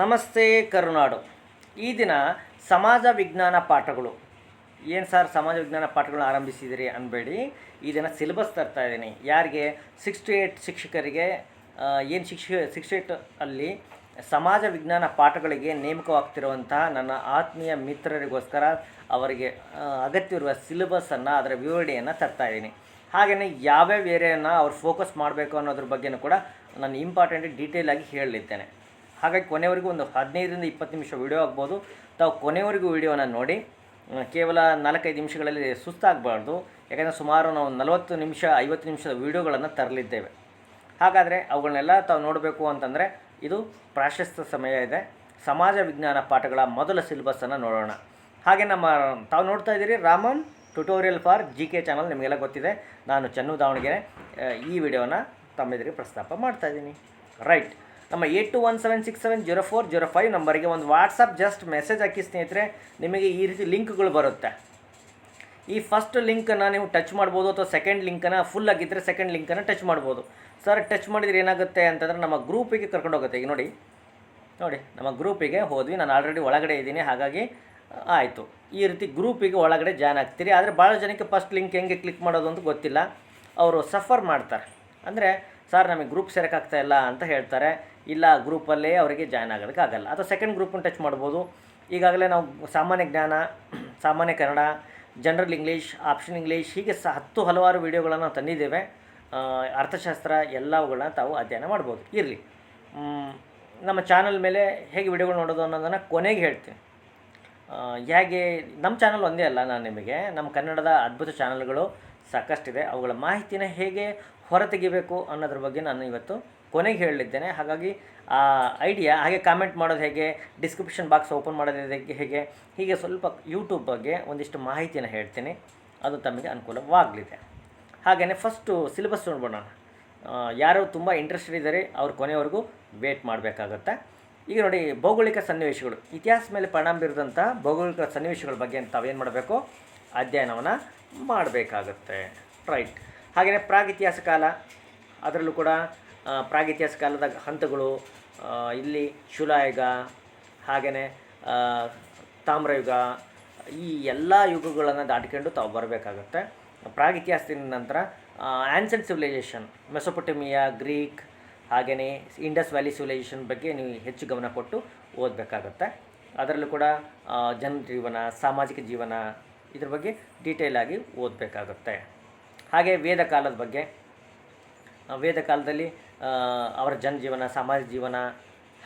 ನಮಸ್ತೆ ಕರುನಾಡು. ಈ ದಿನ ಸಮಾಜ ವಿಜ್ಞಾನ ಪಾಠಗಳು. ಏನು ಸರ್ ಸಮಾಜ ವಿಜ್ಞಾನ ಪಾಠಗಳು ಆರಂಭಿಸಿದಿರಿ ಅನ್ಬೇಡಿ. ಈ ದಿನ ಸಿಲೆಬಸ್ ತರ್ತಾ ಇದ್ದೀನಿ. ಯಾರಿಗೆ? ಸಿಕ್ಸ್ ಟು ಏಯ್ಟ್ ಶಿಕ್ಷಕರಿಗೆ ಏನು ಶಿಕ್ಷ ಸಿಕ್ಸ್ ಏಯ್ಟ್ ಅಲ್ಲಿ ಸಮಾಜ ವಿಜ್ಞಾನ ಪಾಠಗಳಿಗೆ ನೇಮಕವಾಗ್ತಿರುವಂತಹ ನನ್ನ ಆತ್ಮೀಯ ಮಿತ್ರರಿಗೋಸ್ಕರ ಅವರಿಗೆ ಅಗತ್ಯವಿರುವ ಸಿಲೆಬಸ್ಸನ್ನು ಅದರ ವಿವರಣೆಯನ್ನು ತರ್ತಾ ಇದ್ದೀನಿ. ಹಾಗೆಯೇ ಯಾವ್ಯಾವ ಏರಿಯಾನ ಅವ್ರು ಫೋಕಸ್ ಮಾಡಬೇಕು ಅನ್ನೋದ್ರ ಬಗ್ಗೆನೂ ಕೂಡ ನಾನು ಇಂಪಾರ್ಟೆಂಟ್ ಡೀಟೇಲಾಗಿ ಹೇಳಲಿದ್ದೇನೆ ಹಾಗಾಗಿ ಕೊನೆವರೆಗೂ ಒಂದು ಹದಿನೈದರಿಂದ ಇಪ್ಪತ್ತು ನಿಮಿಷ ವಿಡಿಯೋ ಆಗ್ಬೋದು. ತಾವು ಕೊನೆವರೆಗೂ ವಿಡಿಯೋನ ನೋಡಿ ಕೇವಲ ನಾಲ್ಕೈದು ನಿಮಿಷಗಳಲ್ಲಿ ಸುಸ್ತಾಗಬಾರ್ದು. ಯಾಕಂದರೆ ಸುಮಾರು ನಾವು ನಲವತ್ತು ನಿಮಿಷ, ಐವತ್ತು ನಿಮಿಷದ ವೀಡಿಯೋಗಳನ್ನು ತರಲಿದ್ದೇವೆ. ಹಾಗಾದರೆ ಅವುಗಳನ್ನೆಲ್ಲ ತಾವು ನೋಡಬೇಕು ಅಂತಂದರೆ ಇದು ಪ್ರಾಶಸ್ತ್ಯ ಸಮಯ ಇದೆ. ಸಮಾಜ ವಿಜ್ಞಾನ ಪಾಠಗಳ ಮೊದಲ ಸಿಲೆಬಸ್ಸನ್ನು ನೋಡೋಣ. ಹಾಗೆ ನಮ್ಮ ತಾವು ನೋಡ್ತಾ ಇದ್ದೀರಿ Raman tutorial for G K channel ನಿಮಗೆಲ್ಲ ಗೊತ್ತಿದೆ. ನಾನು ಚೆನ್ನು ದಾವಣಗೆರೆ ಈ ವಿಡಿಯೋನ ತಮ್ಮೆದುರಿಗೆ ಪ್ರಸ್ತಾಪ ಮಾಡ್ತಾಯಿದ್ದೀನಿ ರೈಟ್ ನಮ್ಮ eight two one seven six seven zero four zero five ನಂಬರಿಗೆ ಒಂದು ವಾಟ್ಸಪ್ ಜಸ್ಟ್ ಮೆಸೇಜ್ ಹಾಕಿ ಸ್ನೇಹಿತರೆ, ನಿಮಗೆ ಈ ರೀತಿ ಲಿಂಕ್ಗಳು ಬರುತ್ತೆ. ಈ ಫಸ್ಟ್ ಲಿಂಕನ್ನು ನೀವು ಟಚ್ ಮಾಡ್ಬೋದು ಅಥವಾ ಸೆಕೆಂಡ್ ಲಿಂಕನ್ನು ಫುಲ್ ಆಗಿದ್ದರೆ ಸೆಕೆಂಡ್ ಲಿಂಕನ್ನು ಟಚ್ ಮಾಡ್ಬೋದು. ಸರ್ ಟಚ್ ಮಾಡಿದ್ರೆ ಏನಾಗುತ್ತೆ ಅಂತಂದರೆ ನಮ್ಮ ಗ್ರೂಪಿಗೆ ಕರ್ಕೊಂಡು ಹೋಗುತ್ತೆ. ಈಗ ನೋಡಿ ನೋಡಿ, ನಮ್ಮ ಗ್ರೂಪಿಗೆ ಹೋದ್ವಿ. ನಾನು ಆಲ್ರೆಡಿ ಒಳಗಡೆ ಇದ್ದೀನಿ. ಹಾಗಾಗಿ ಆಯಿತು. ಈ ರೀತಿ ಗ್ರೂಪಿಗೆ ಒಳಗಡೆ ಜಾಯ್ನ್ ಆಗ್ತೀರಿ. ಆದರೆ ಭಾಳ ಜನಕ್ಕೆ ಫಸ್ಟ್ ಲಿಂಕ್ ಹೆಂಗೆ ಕ್ಲಿಕ್ ಮಾಡೋದು ಅಂತ ಗೊತ್ತಿಲ್ಲ. ಅವರು ಸಫರ್ ಮಾಡ್ತಾರೆ. ಅಂದರೆ ಸರ್ ನಮಗೆ ಗ್ರೂಪ್ ಸೇರೋಕ್ಕಾಗ್ತಾ ಇಲ್ಲ ಅಂತ ಹೇಳ್ತಾರೆ. ಇಲ್ಲ ಗ್ರೂಪಲ್ಲೇ ಅವರಿಗೆ ಜಾಯ್ನ್ ಆಗೋದಕ್ಕೆ ಆಗಲ್ಲ. ಅಥವಾ ಸೆಕೆಂಡ್ ಗ್ರೂಪನ್ನು ಟಚ್ ಮಾಡ್ಬೋದು. ಈಗಾಗಲೇ ನಾವು ಸಾಮಾನ್ಯ ಜ್ಞಾನ, ಸಾಮಾನ್ಯ Kannada general English option English ಹೀಗೆ ಸ ಹತ್ತು ಹಲವಾರು ವೀಡಿಯೋಗಳನ್ನು ತಂದಿದ್ದೇವೆ. ಅರ್ಥಶಾಸ್ತ್ರ ಎಲ್ಲವುಗಳನ್ನ ತಾವು ಅಧ್ಯಯನ ಮಾಡ್ಬೋದು. ಇರಲಿ. ನಮ್ಮ ಚಾನಲ್ ಮೇಲೆ ಹೇಗೆ ವಿಡಿಯೋಗಳು ನೋಡೋದು ಅನ್ನೋದನ್ನು ಕೊನೆಗೆ ಹೇಳ್ತೀನಿ. ಹೇಗೆ, ನಮ್ಮ ಚಾನಲ್ ಒಂದೇ ಅಲ್ಲ ನಾನು ನಿಮಗೆ. ನಮ್ಮ ಕನ್ನಡದ ಅದ್ಭುತ ಚಾನಲ್ಗಳು ಸಾಕಷ್ಟಿದೆ. ಅವುಗಳ ಮಾಹಿತಿನ ಹೇಗೆ ಹೊರತೆಗಿಬೇಕು ಅನ್ನೋದ್ರ ಬಗ್ಗೆ ನಾನು ಇವತ್ತು ಕೊನೆಗೆ ಹೇಳಿದ್ದೇನೆ, ಹಾಗಾಗಿ ಆ ಐಡಿಯಾ ಹಾಗೆ ಕಾಮೆಂಟ್ ಮಾಡೋದು ಹೇಗೆ ಡಿಸ್ಕ್ರಿಪ್ಷನ್ ಬಾಕ್ಸ್ ಓಪನ್ ಮಾಡೋದು ಹೇಗೆ ಹೇಗೆ ಸ್ವಲ್ಪ ಯೂಟ್ಯೂಬ್ ಬಗ್ಗೆ ಒಂದಿಷ್ಟು ಮಾಹಿತಿಯನ್ನು ಹೇಳ್ತೀನಿ, ಅದು ತಮಗೆ ಅನುಕೂಲವಾಗಲಿದೆ. ಹಾಗೆಯೇ ಫಸ್ಟು ಸಿಲೆಬಸ್ ನೋಡ್ಬೋಣ ಯಾರು ತುಂಬ ಇಂಟ್ರೆಸ್ಟೆಡ್ ಇದ್ದಾರೆ, ಅವ್ರು ಕೊನೆಯವರೆಗೂ ವೇಟ್ ಮಾಡಬೇಕಾಗತ್ತೆ. ಈಗ ನೋಡಿ, ಭೌಗೋಳಿಕ ಸನ್ನಿವೇಶಗಳು. ಇತಿಹಾಸ ಮೇಲೆ ಪರಿಣಾಮ ಬೀರಿದಂಥ ಭೌಗೋಳಿಕ ಸನ್ನಿವೇಶಗಳ ಬಗ್ಗೆ ತಾವೇನು ಮಾಡಬೇಕು? ಅಧ್ಯಯನವನ್ನು ಮಾಡಬೇಕಾಗತ್ತೆ. ರೈಟ್ ಹಾಗೆಯೇ ಪ್ರಾಗಿತಿಹಾಸ ಕಾಲ, ಅದರಲ್ಲೂ ಕೂಡ ಪ್ರಾಗಿತಿಹಾಸ ಕಾಲದ ಹಂತಗಳು ಇಲ್ಲಿ ಶಿಲಾಯುಗ ಹಾಗೆಯೇ ತಾಮ್ರಯುಗ, ಈ ಎಲ್ಲ ಯುಗಗಳನ್ನು ದಾಟಿಕೊಂಡು ತಾವು ಬರಬೇಕಾಗತ್ತೆ. ಪ್ರಾಗಿತಿಹಾಸದಿಂದ ನಂತರ ಆನ್ಸೆಂಟ್ ಸಿವಿಲೈಸೇಷನ್ ಮೆಸೊಪೊಟಮಿಯಾ ಗ್ರೀಕ್ ಹಾಗೆಯೇ ಇಂಡಸ್ ವ್ಯಾಲಿ ಸಿವಿಲೈಸೇಷನ್ ಬಗ್ಗೆ ನೀವು ಹೆಚ್ಚು ಗಮನ ಕೊಟ್ಟು ಓದಬೇಕಾಗತ್ತೆ. ಅದರಲ್ಲೂ ಕೂಡ ಜನ ಜೀವನ, ಸಾಮಾಜಿಕ ಜೀವನ ಇದ್ರ ಬಗ್ಗೆ ಡೀಟೇಲಾಗಿ ಓದಬೇಕಾಗುತ್ತೆ. ಹಾಗೆ ವೇದ ಕಾಲದ ಬಗ್ಗೆ ವೇದ ಕಾಲದಲ್ಲಿ ಅವರ ಜನಜೀವನ, ಸಮಾಜ ಜೀವನ,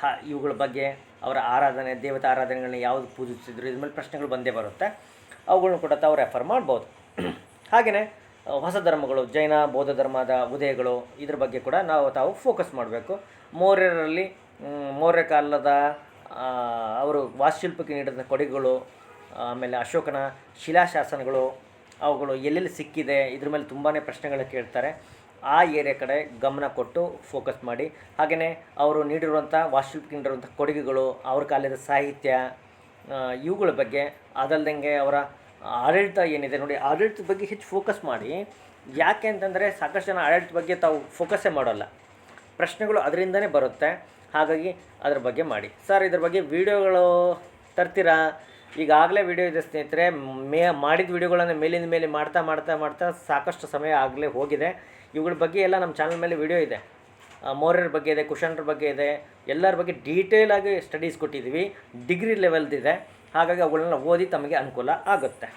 ಹ, ಇವುಗಳ ಬಗ್ಗೆ ಅವರ ಆರಾಧನೆ, ದೇವತಾ ಆರಾಧನೆಗಳನ್ನ ಯಾವುದು ಪೂಜಿಸ್ತಿದ್ರು ಇದ್ರ ಮೇಲೆ ಪ್ರಶ್ನೆಗಳು ಬಂದೇ ಬರುತ್ತೆ. ಅವುಗಳನ್ನು ಕೂಡ ತಾವು ರೆಫರ್ ಮಾಡ್ಬೋದು. ಹಾಗೆಯೇ ಹೊಸ ಧರ್ಮಗಳು, ಜೈನ, ಬೌದ್ಧ ಧರ್ಮದ ಉದಯಗಳು ಇದ್ರ ಬಗ್ಗೆ ಕೂಡ ನಾವು, ತಾವು ಫೋಕಸ್ ಮಾಡಬೇಕು. ಮೌರ್ಯರಲ್ಲಿ ಮೌರ್ಯ ಕಾಲದ ಅವರು ವಾಸ್ತುಶಿಲ್ಪಕ್ಕೆ ನೀಡಿದ ಕೊಡುಗೆಗಳು, ಆಮೇಲೆ ಅಶೋಕನ ಶಿಲಾಶಾಸನಗಳು, ಅವುಗಳು ಎಲ್ಲೆಲ್ಲಿ ಸಿಕ್ಕಿದೆ, ಇದ್ರ ಮೇಲೆ ತುಂಬಾ ಪ್ರಶ್ನೆಗಳು ಕೇಳ್ತಾರೆ. ಆ ಏರಿಯಾ ಕಡೆ ಗಮನ ಕೊಟ್ಟು ಫೋಕಸ್ ಮಾಡಿ. ಹಾಗೆಯೇ ಅವರು ನೀಡಿರುವಂಥ ವಾಸ್ತುಶಿಲ್ಪಕ್ಕೆ ನೀಡಿರುವಂಥ ಕೊಡುಗೆಗಳು, ಅವ್ರ ಕಾಲದ ಸಾಹಿತ್ಯ ಇವುಗಳ ಬಗ್ಗೆ ಅದಲ್ದಂಗೆ ಅವರ ಆಡಳಿತ ಏನಿದೆ ನೋಡಿ, ಆಡಳಿತದ ಬಗ್ಗೆ ಹೆಚ್ಚು ಫೋಕಸ್ ಮಾಡಿ. ಯಾಕೆ ಅಂತಂದರೆ ಸಾಕಷ್ಟು ಜನ ಆಡಳಿತ ಬಗ್ಗೆ ತಾವು ಫೋಕಸ್ಸೇ ಮಾಡೋಲ್ಲ. ಪ್ರಶ್ನೆಗಳು ಅದರಿಂದನೇ ಬರುತ್ತೆ. ಹಾಗಾಗಿ ಅದ್ರ ಬಗ್ಗೆ ಮಾಡಿ. ಸರ್, ಇದ್ರ ಬಗ್ಗೆ ವಿಡಿಯೋಗಳು ತರ್ತೀರಾ? ಈಗಾಗಲೇ ವಿಡಿಯೋ ಇದೆ ಸ್ನೇಹಿತರೆ, ಮೇ ಮಾಡಿದ ವಿಡಿಯೋಗಳನ್ನು ಮೇಲಿಂದ ಮೇಲೆ ಮಾಡ್ತಾ ಮಾಡ್ತಾ ಮಾಡ್ತಾ ಸಾಕಷ್ಟು ಸಮಯ ಆಗಲೇ ಹೋಗಿದೆ. ಇವುಗಳ ಬಗ್ಗೆ ಎಲ್ಲ ನಮ್ಮ ಚಾನಲ್ ಮೇಲೆ ವಿಡಿಯೋ ಇದೆ. ಮೌರ್ಯರ ಬಗ್ಗೆ ಇದೆ ಕುಶಾಣರ ಬಗ್ಗೆ ಇದೆ, ಎಲ್ಲರ ಬಗ್ಗೆ ಡೀಟೇಲ್ ಆಗಿ ಸ್ಟಡೀಸ್ ಕೊಟ್ಟಿದ್ದೀವಿ ಡಿಗ್ರಿ ಲೆವೆಲ್ದಿದೆ ಹಾಗಾಗಿ ಅವುಗಳನ್ನ ಓದಿ ತಮಗೆ ಅನುಕೂಲ ಆಗುತ್ತೆ.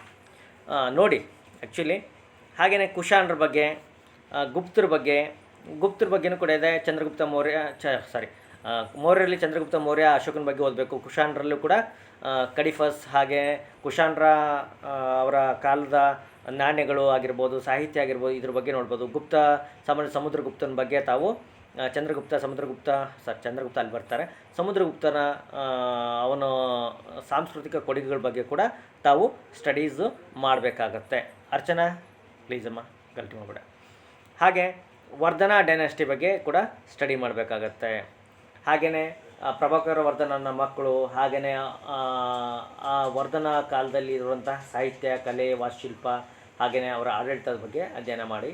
ನೋಡಿ ಆ್ಯಕ್ಚುಲಿ ಹಾಗೆಯೇ ಕುಶಾಣರ ಬಗ್ಗೆ ಗುಪ್ತರ ಬಗ್ಗೆ, ಗುಪ್ತರ ಬಗ್ಗೆನೂ ಕೂಡ ಇದೆ. ಚಂದ್ರಗುಪ್ತ ಮೌರ್ಯ, ಚ ಸಾರಿ ಮೌರ್ಯರಲ್ಲಿ ಚಂದ್ರಗುಪ್ತ ಮೌರ್ಯ, ಅಶೋಕನ ಬಗ್ಗೆ ಓದಬೇಕು. ಕುಶಾಣರಲ್ಲೂ ಕೂಡ ಕಡಿಫಸ್ ಹಾಗೆ ಕುಶಾಣರ ಅವರ ಕಾಲದ ನಾಣ್ಯಗಳು ಆಗಿರ್ಬೋದು, ಸಾಹಿತ್ಯ ಆಗಿರ್ಬೋದು, ಇದ್ರ ಬಗ್ಗೆ ನೋಡ್ಬೋದು. ಗುಪ್ತ ಸಾಮಾನ್ಯ ಸಮುದ್ರಗುಪ್ತನ ಬಗ್ಗೆ ತಾವು ಚಂದ್ರಗುಪ್ತ, ಸಮುದ್ರಗುಪ್ತ ಸರ್ ಚಂದ್ರಗುಪ್ತ ಅಲ್ಲಿ ಬರ್ತಾರೆ. ಸಮುದ್ರಗುಪ್ತನ ಅವನು ಅವನ ಸಾಂಸ್ಕೃತಿಕ ಕೊಡುಗೆಗಳ ಬಗ್ಗೆ ಕೂಡ ತಾವು ಸ್ಟಡೀಸು ಮಾಡಬೇಕಾಗತ್ತೆ. ಅರ್ಚನಾ ಪ್ಲೀಸಮ್ಮ ಗಲ್ಟಿ ಮಾಡಬೇಡ. ಹಾಗೆ ವರ್ಧನಾ ಡೈನಾಸ್ಟಿ ಬಗ್ಗೆ ಕೂಡ ಸ್ಟಡಿ ಮಾಡಬೇಕಾಗತ್ತೆ. ಹಾಗೆಯೇ ಪ್ರಭಾಕರ ವರ್ಧನನ ಮಕ್ಕಳು ಹಾಗೆಯೇ ಆ ವರ್ಧನ ಕಾಲದಲ್ಲಿ ಇರುವಂತಹ ಸಾಹಿತ್ಯ, ಕಲೆ, ವಾಸ್ತುಶಿಲ್ಪ ಹಾಗೆಯೇ ಅವರ ಆಡಳಿತದ ಬಗ್ಗೆ ಅಧ್ಯಯನ ಮಾಡಿ.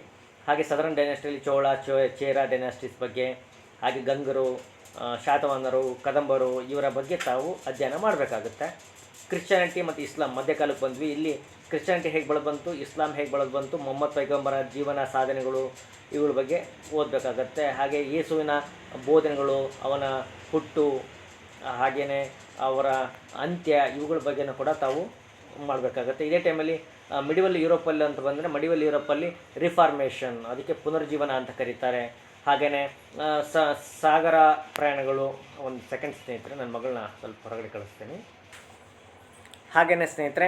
ಹಾಗೆ ಸದರನ್ ಡೈನಾಸ್ಟಿಯಲ್ಲಿ ಚೋಳ, ಚೋ, ಚೇರ ಡೈನಾಸ್ಟಿಸ್ ಬಗ್ಗೆ, ಹಾಗೆ ಗಂಗರು ಶಾತವಾನರು, ಕದಂಬರು ಇವರ ಬಗ್ಗೆ ತಾವು ಅಧ್ಯಯನ ಮಾಡಬೇಕಾಗುತ್ತೆ. ಕ್ರಿಶ್ಚಿಯಾನಿಟಿ ಮತ್ತು ಇಸ್ಲಾಂ ಮಧ್ಯಕಾಲಕ್ಕೆ ಬಂದ್ವಿ. ಇಲ್ಲಿ ಕ್ರಿಶ್ಚಿಯಾನಿಟಿ ಹೇಗೆ ಬೆಳೆದು ಬಂತು, ಇಸ್ಲಾಂ ಹೇಗೆ ಬೆಳೆದು ಬಂತು, ಮೊಹಮ್ಮದ್ ಪೈಗಂಬರ ಜೀವನ ಸಾಧನೆಗಳು ಇವುಗಳ ಬಗ್ಗೆ ಓದಬೇಕಾಗತ್ತೆ. ಹಾಗೆ ಯೇಸುವಿನ ಬೋಧನೆಗಳು, ಅವನ ಹುಟ್ಟು ಹಾಗೆಯೇ ಅವರ ಅಂತ್ಯ ಇವುಗಳ ಬಗ್ಗೆನೂ ಕೂಡ ತಾವು ಮಾಡಬೇಕಾಗತ್ತೆ. ಇದೇ ಟೈಮಲ್ಲಿ ಮಿಡಿವಲ್ ಯುರೋಪಲ್ಲಿ ಅಂತ ಬಂದರೆ ಮಡಿವಲ್ ಯುರೋಪಲ್ಲಿ ರಿಫಾರ್ಮೇಷನ್ ಅದಕ್ಕೆ ಪುನರ್ಜೀವನ ಅಂತ ಕರೀತಾರೆ. ಹಾಗೆಯೇ ಸಾಗರ ಪ್ರಯಾಣಗಳು, ಒಂದು ಸೆಕೆಂಡ್ ಸ್ನೇಹಿತರೆ ನನ್ನ ಮಗಳನ್ನ ಸ್ವಲ್ಪ ಹೊರಗಡೆ ಕಳಿಸ್ತೀನಿ. ಹಾಗೆಯೇ ಸ್ನೇಹಿತರೆ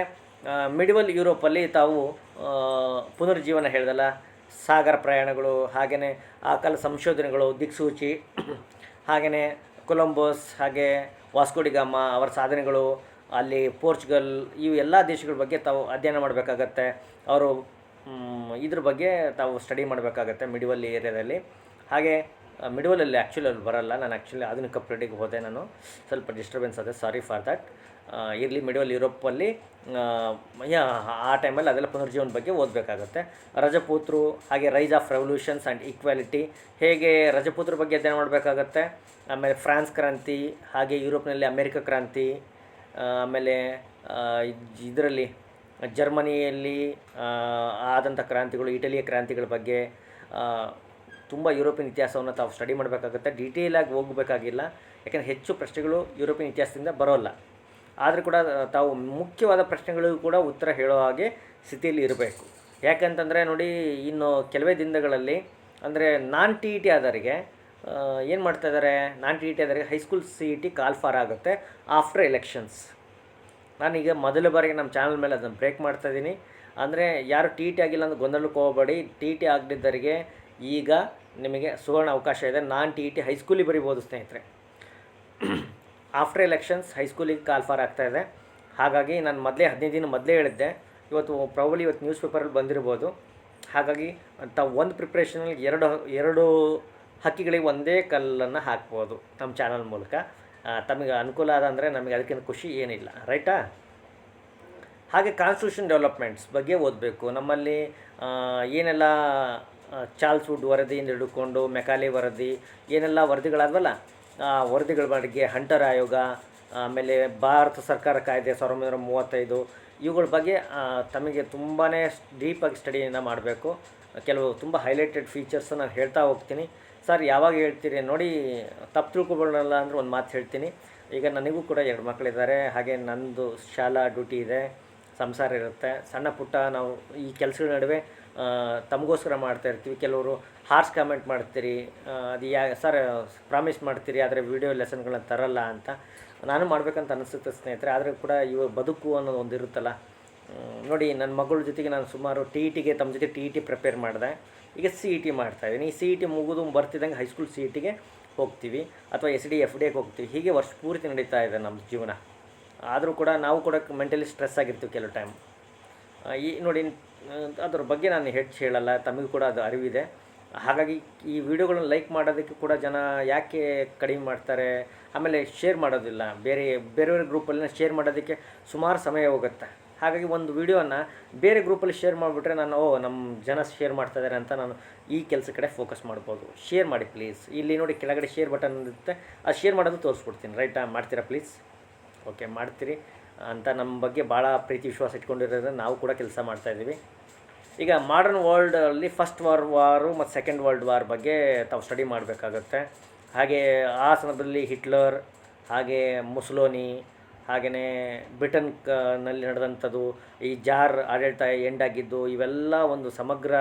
ಮಿಡಿವಲ್ ಯುರೋಪಲ್ಲಿ ತಾವು ಪುನರ್ಜೀವನ ಹೇಳ್ದಲ್ಲ, ಸಾಗರ ಪ್ರಯಾಣಗಳು ಹಾಗೆಯೇ ಆ ಕಾಲ ಸಂಶೋಧನೆಗಳು, ದಿಕ್ಸೂಚಿ ಹಾಗೆಯೇ ಕೊಲಂಬೋಸ್, ಹಾಗೆ ವಾಸ್ಕೋಡಿಗಾಮ ಅವರ ಸಾಧನೆಗಳು, ಅಲ್ಲಿ ಪೋರ್ಚುಗಲ್, ಇವು ಎಲ್ಲ ದೇಶಗಳ ಬಗ್ಗೆ ತಾವು ಅಧ್ಯಯನ ಮಾಡಬೇಕಾಗತ್ತೆ. ಅವರು ಇದ್ರ ಬಗ್ಗೆ ತಾವು ಸ್ಟಡಿ ಮಾಡಬೇಕಾಗತ್ತೆ ಮಿಡಿವಲ್ ಏರಿಯಾದಲ್ಲಿ ಹಾಗೆ ಮಿಡಿವಲಲ್ಲಿ ಆ್ಯಕ್ಚುಲಿ ಅಲ್ಲಿ ಬರಲ್ಲ. ನಾನು ಆ್ಯಕ್ಚುಲಿ ಆಧುನಿಕ ಪೀರಿಯಡ್ಗೆ ಹೋದೆ ನಾನು. ಸ್ವಲ್ಪ ಡಿಸ್ಟರ್ಬೆನ್ಸ್ ಅದೇ ಸಾರಿ ಫಾರ್ ದ್ಯಾಟ್ ಇರಲಿ ಮಿಡುವಲ್ ಯುರೋಪಲ್ಲಿ ಯಾ, ಆ ಟೈಮಲ್ಲಿ ಅದೆಲ್ಲ ಪುನರ್ಜೀವನ ಬಗ್ಗೆ ಓದಬೇಕಾಗುತ್ತೆ. ರಜಪೂತ್ರು ಹಾಗೆ rise of revolutions and equality ಹೇಗೆ ರಜಪೂತ್ರ ಬಗ್ಗೆ ಅಧ್ಯಯನ ಮಾಡಬೇಕಾಗತ್ತೆ. ಆಮೇಲೆ ಫ್ರಾನ್ಸ್ ಕ್ರಾಂತಿ, ಹಾಗೆ ಯುರೋಪ್ನಲ್ಲಿ ಅಮೇರಿಕ ಕ್ರಾಂತಿ ಆಮೇಲೆ ಇದರಲ್ಲಿ ಜರ್ಮನಿಯಲ್ಲಿ ಆದಂಥ ಕ್ರಾಂತಿಗಳು, ಇಟಲಿಯ ಕ್ರಾಂತಿಗಳ ಬಗ್ಗೆ ತುಂಬ ಯುರೋಪಿಯನ್ ಇತಿಹಾಸವನ್ನು ತಾವು ಸ್ಟಡಿ ಮಾಡಬೇಕಾಗುತ್ತೆ. ಡೀಟೇಲಾಗಿ ಹೋಗಬೇಕಾಗಿಲ್ಲ. ಯಾಕೆಂದರೆ ಹೆಚ್ಚು ಪ್ರಶ್ನೆಗಳು ಯುರೋಪಿಯನ್ ಇತಿಹಾಸದಿಂದ ಬರೋಲ್ಲ. ಆದರೂ ಕೂಡ ತಾವು ಮುಖ್ಯವಾದ ಪ್ರಶ್ನೆಗಳಿಗೂ ಕೂಡ ಉತ್ತರ ಹೇಳೋ ಹಾಗೆ ಸ್ಥಿತಿಯಲ್ಲಿ ಇರಬೇಕು. ಯಾಕಂತಂದರೆ ನೋಡಿ, ಇನ್ನು ಕೆಲವೇ ದಿನಗಳಲ್ಲಿ, ಅಂದರೆ ನಾನ್ ಟಿ ಇ ಟಿ ಆದವರಿಗೆ ಏನು ಮಾಡ್ತಾ ಇದ್ದಾರೆ non T E T ಆದವರಿಗೆ high school C E T call for ಆಗುತ್ತೆ ಆಫ್ಟರ್ ಎಲೆಕ್ಷನ್ಸ್ ನಾನೀಗ ಮೊದಲ ಬಾರಿಗೆ ನಮ್ಮ ಚಾನಲ್ ಮೇಲೆ ಅದನ್ನು ಬ್ರೇಕ್ ಮಾಡ್ತಾ ಇದ್ದೀನಿ. ಅಂದರೆ ಯಾರು ಟಿ ಇ ಟಿ ಆಗಿಲ್ಲ ಅಂತ ಗೊಂದಲಕ್ಕೆ ಹೋಗಬೇಡಿ. ಟಿ ಇ ಟಿ ಆಗದಿದ್ದವರಿಗೆ ಈಗ ನಿಮಗೆ ಸುವರ್ಣ ಅವಕಾಶ ಇದೆ. ನಾನ್ ಟಿ ಇ ಟಿ ಹೈಸ್ಕೂಲಿಗೆ ಬರಿಬೋದು ಸ್ನೇಹಿತರೆ. ಆಫ್ಟರ್ ಎಲೆಕ್ಷನ್ಸ್ ಹೈಸ್ಕೂಲಿಗೆ ಕಾಲ್ ಫಾರ್ ಆಗ್ತಾ ಇದೆ. ಹಾಗಾಗಿ ನಾನು ಮೊದಲೇ ಹದಿನೈದು ದಿನ ಮೊದಲೇ ಹೇಳಿದ್ದೆ. ಇವತ್ತು ಪ್ರಾಬಲಿ ಇವತ್ತು ನ್ಯೂಸ್ ಪೇಪರಲ್ಲಿ ಬಂದಿರ್ಬೋದು. ಹಾಗಾಗಿ ತಾವು ಒಂದು ಪ್ರಿಪ್ರೇಷನಲ್ಲಿ ಎರಡು ಎರಡು ಹಕ್ಕಿಗಳಿಗೆ ಒಂದೇ ಕಲ್ಲನ್ನು ಹಾಕ್ಬೋದು ನಮ್ಮ ಚಾನಲ್ ಮೂಲಕ. ತಮಗೆ ಅನುಕೂಲ ಆದ ಅಂದರೆ ನಮಗೆ ಅದಕ್ಕಿಂತ ಖುಷಿ ಏನಿಲ್ಲ. ರೈಟಾ ಹಾಗೆ ಕಾನ್ಸ್ಟಿಟ್ಯೂಷನ್ ಡೆವಲಪ್ಮೆಂಟ್ಸ್ ಬಗ್ಗೆ ಓದಬೇಕು. ನಮ್ಮಲ್ಲಿ ಏನೆಲ್ಲ ಚಾರ್ಲ್ಸ್ ವುಡ್ ವರದಿಯಿಂದ ಹಿಡ್ಕೊಂಡು, ಮೆಕಾಲಿ ವರದಿ, ಏನೆಲ್ಲ ವರದಿಗಳಾದ್ವಲ್ಲ, ಆ, ವರದಿಗಳ ಬಗ್ಗೆ ಹಂಟರ್ ಆಯೋಗ, ಆಮೇಲೆ ಭಾರತ ಸರ್ಕಾರ ಕಾಯ್ದೆ ಸಾವಿರದ ಒಂಬೈನೂರ ಮೂವತ್ತೈದು, ಇವುಗಳ ಬಗ್ಗೆ ತಮಗೆ ತುಂಬಾ ಡೀಪಾಗಿ ಸ್ಟಡಿಯನ್ನು ಮಾಡಬೇಕು. ಕೆಲವು ತುಂಬ ಹೈಲೈಟೆಡ್ ಫೀಚರ್ಸ್ ನಾನು ಹೇಳ್ತಾ ಹೋಗ್ತೀನಿ. ಸರ್, ಯಾವಾಗ ಹೇಳ್ತೀರಿ ನೋಡಿ, ತಪ್ಪು ತಿಳ್ಕೊಬೋಣಲ್ಲ ಅಂದರೆ ಒಂದು ಮಾತು ಹೇಳ್ತೀನಿ. ಈಗ ನನಗೂ ಕೂಡ ಎರಡು ಮಕ್ಕಳಿದ್ದಾರೆ, ಹಾಗೆ ನಂದು ಶಾಲಾ ಡ್ಯೂಟಿ ಇದೆ, ಸಂಸಾರ ಇರುತ್ತೆ. ಸಣ್ಣ ಪುಟ್ಟ ನಾವು ಈ ಕೆಲಸಗಳ ನಡುವೆ ತಮಗೋಸ್ಕರ ಮಾಡ್ತಾ ಇರ್ತೀವಿ. ಕೆಲವರು ಹಾರ್ಸ್ ಕಾಮೆಂಟ್ ಮಾಡ್ತೀರಿ. ಅದು ಯಾ ಸರ್ ಪ್ರಾಮಿಸ್ ಮಾಡ್ತೀರಿ, ಆದರೆ ವಿಡಿಯೋ ಲೆಸನ್ಗಳನ್ನ ತರಲ್ಲ ಅಂತ. ನಾನು ಮಾಡ್ಬೇಕಂತ ಅನಿಸುತ್ತೆ ಸ್ನೇಹಿತರೆ, ಆದರೆ ಕೂಡ ಇವ ಬದುಕು ಅನ್ನೋದು ಒಂದು ಇರುತ್ತಲ್ಲ. ನೋಡಿ ನನ್ನ ಮಗಳ ಜೊತೆಗೆ ನಾನು ಸುಮಾರು ಟಿ ಇ ತಮ್ಮ ಜೊತೆ ಟಿ ಇ ಟಿ ಪ್ರಿಪೇರ್ ಮಾಡಿದೆ. ಈಗ ಸಿ ಇ ಟಿ ಮಾಡ್ತಾಯಿದ್ದೀನಿ ಈ ಸಿ ಇ ಟಿ ಮುಗಿದು ಬರ್ತಿದ್ದಂಗೆ ಹೈಸ್ಕೂಲ್ ಸಿ ಇ ಟಿಗೆ ಹೋಗ್ತೀವಿ. ಅಥವಾ ಎಸ್ ಡಿ ಎಫ್ ಡಿಗೆ ಹೋಗ್ತೀವಿ. ಹೀಗೆ ವರ್ಷ ಪೂರ್ತಿ ನಡೀತಾ ಇದೆ ನಮ್ಮ ಜೀವನ. ಆದರೂ ಕೂಡ ನಾವು ಕೂಡ ಮೆಂಟಲಿ ಸ್ಟ್ರೆಸ್ ಆಗಿರ್ತೀವಿ ಕೆಲವು ಟೈಮ್ ಈ ನೋಡಿ ಅದ್ರ ಬಗ್ಗೆ ನಾನು ಹೆಚ್ಚು ಹೇಳಲ್ಲ, ತಮಗೂ ಕೂಡ ಅದು ಅರಿವಿದೆ. ಹಾಗಾಗಿ ಈ ವಿಡಿಯೋಗಳನ್ನ ಲೈಕ್ ಮಾಡೋದಕ್ಕೆ ಕೂಡ ಜನ ಯಾಕೆ ಕಡಿಮೆ ಮಾಡ್ತಾರೆ, ಆಮೇಲೆ ಶೇರ್ ಮಾಡೋದಿಲ್ಲ. ಬೇರೆ, ಬೇರೆಯವ್ರ ಗ್ರೂಪಲ್ಲಿ ಶೇರ್ ಮಾಡೋದಕ್ಕೆ ಸುಮಾರು ಸಮಯ ಹೋಗುತ್ತೆ. ಹಾಗಾಗಿ ಒಂದು ವಿಡಿಯೋನ ಬೇರೆ ಗ್ರೂಪಲ್ಲಿ ಶೇರ್ ಮಾಡಿಬಿಟ್ರೆ ನಾನು ಓ ನಮ್ಮ ಜನ ಶೇರ್ ಮಾಡ್ತಾ ಇದ್ದಾರೆ ಅಂತ ನಾನು ಈ ಕೆಲಸ ಕಡೆ ಫೋಕಸ್ ಮಾಡ್ಬೋದು. ಶೇರ್ ಮಾಡಿ ಪ್ಲೀಸ್ ಇಲ್ಲಿ ನೋಡಿ ಕೆಳಗಡೆ ಶೇರ್ ಬಟನ್ ಇರುತ್ತೆ. ಆ ಶೇರ್ ಮಾಡೋದು ತೋರಿಸ್ಕೊಡ್ತೀನಿ ರೈಟಾ ಮಾಡ್ತೀರಾ ಪ್ಲೀಸ್ ಓಕೆ ಮಾಡ್ತೀರಿ. ಅಂತ ನಮ್ಮ ಬಗ್ಗೆ ಭಾಳ ಪ್ರೀತಿ ವಿಶ್ವಾಸ ಇಟ್ಕೊಂಡಿರೋದ್ರಿಂದ ನಾವು ಕೂಡ ಕೆಲಸ ಮಾಡ್ತಾಯಿದ್ದೀವಿ ಈಗ ಮಾಡರ್ನ್ ವರ್ಲ್ಡಲ್ಲಿ ಫಸ್ಟ್ ವಾರ್ ವಾರು ಮತ್ತು ಸೆಕೆಂಡ್ ವರ್ಲ್ಡ್ ವಾರ್ ಬಗ್ಗೆ ತಾವು ಸ್ಟಡಿ ಮಾಡಬೇಕಾಗುತ್ತೆ. ಹಾಗೆ ಆ ಸಂದರ್ಭದಲ್ಲಿ ಹಿಟ್ಲರ್, ಹಾಗೆ ಮುಸ್ಲೋನಿ ಹಾಗೆಯೇ ಬ್ರಿಟನ್ ಕ ನಲ್ಲಿ ನಡೆದಂಥದ್ದು, ಈ ಜಾರ್ ಆಡಳಿತ ಎಂಡ್ ಆಗಿದ್ದು, ಇವೆಲ್ಲ ಒಂದು ಸಮಗ್ರ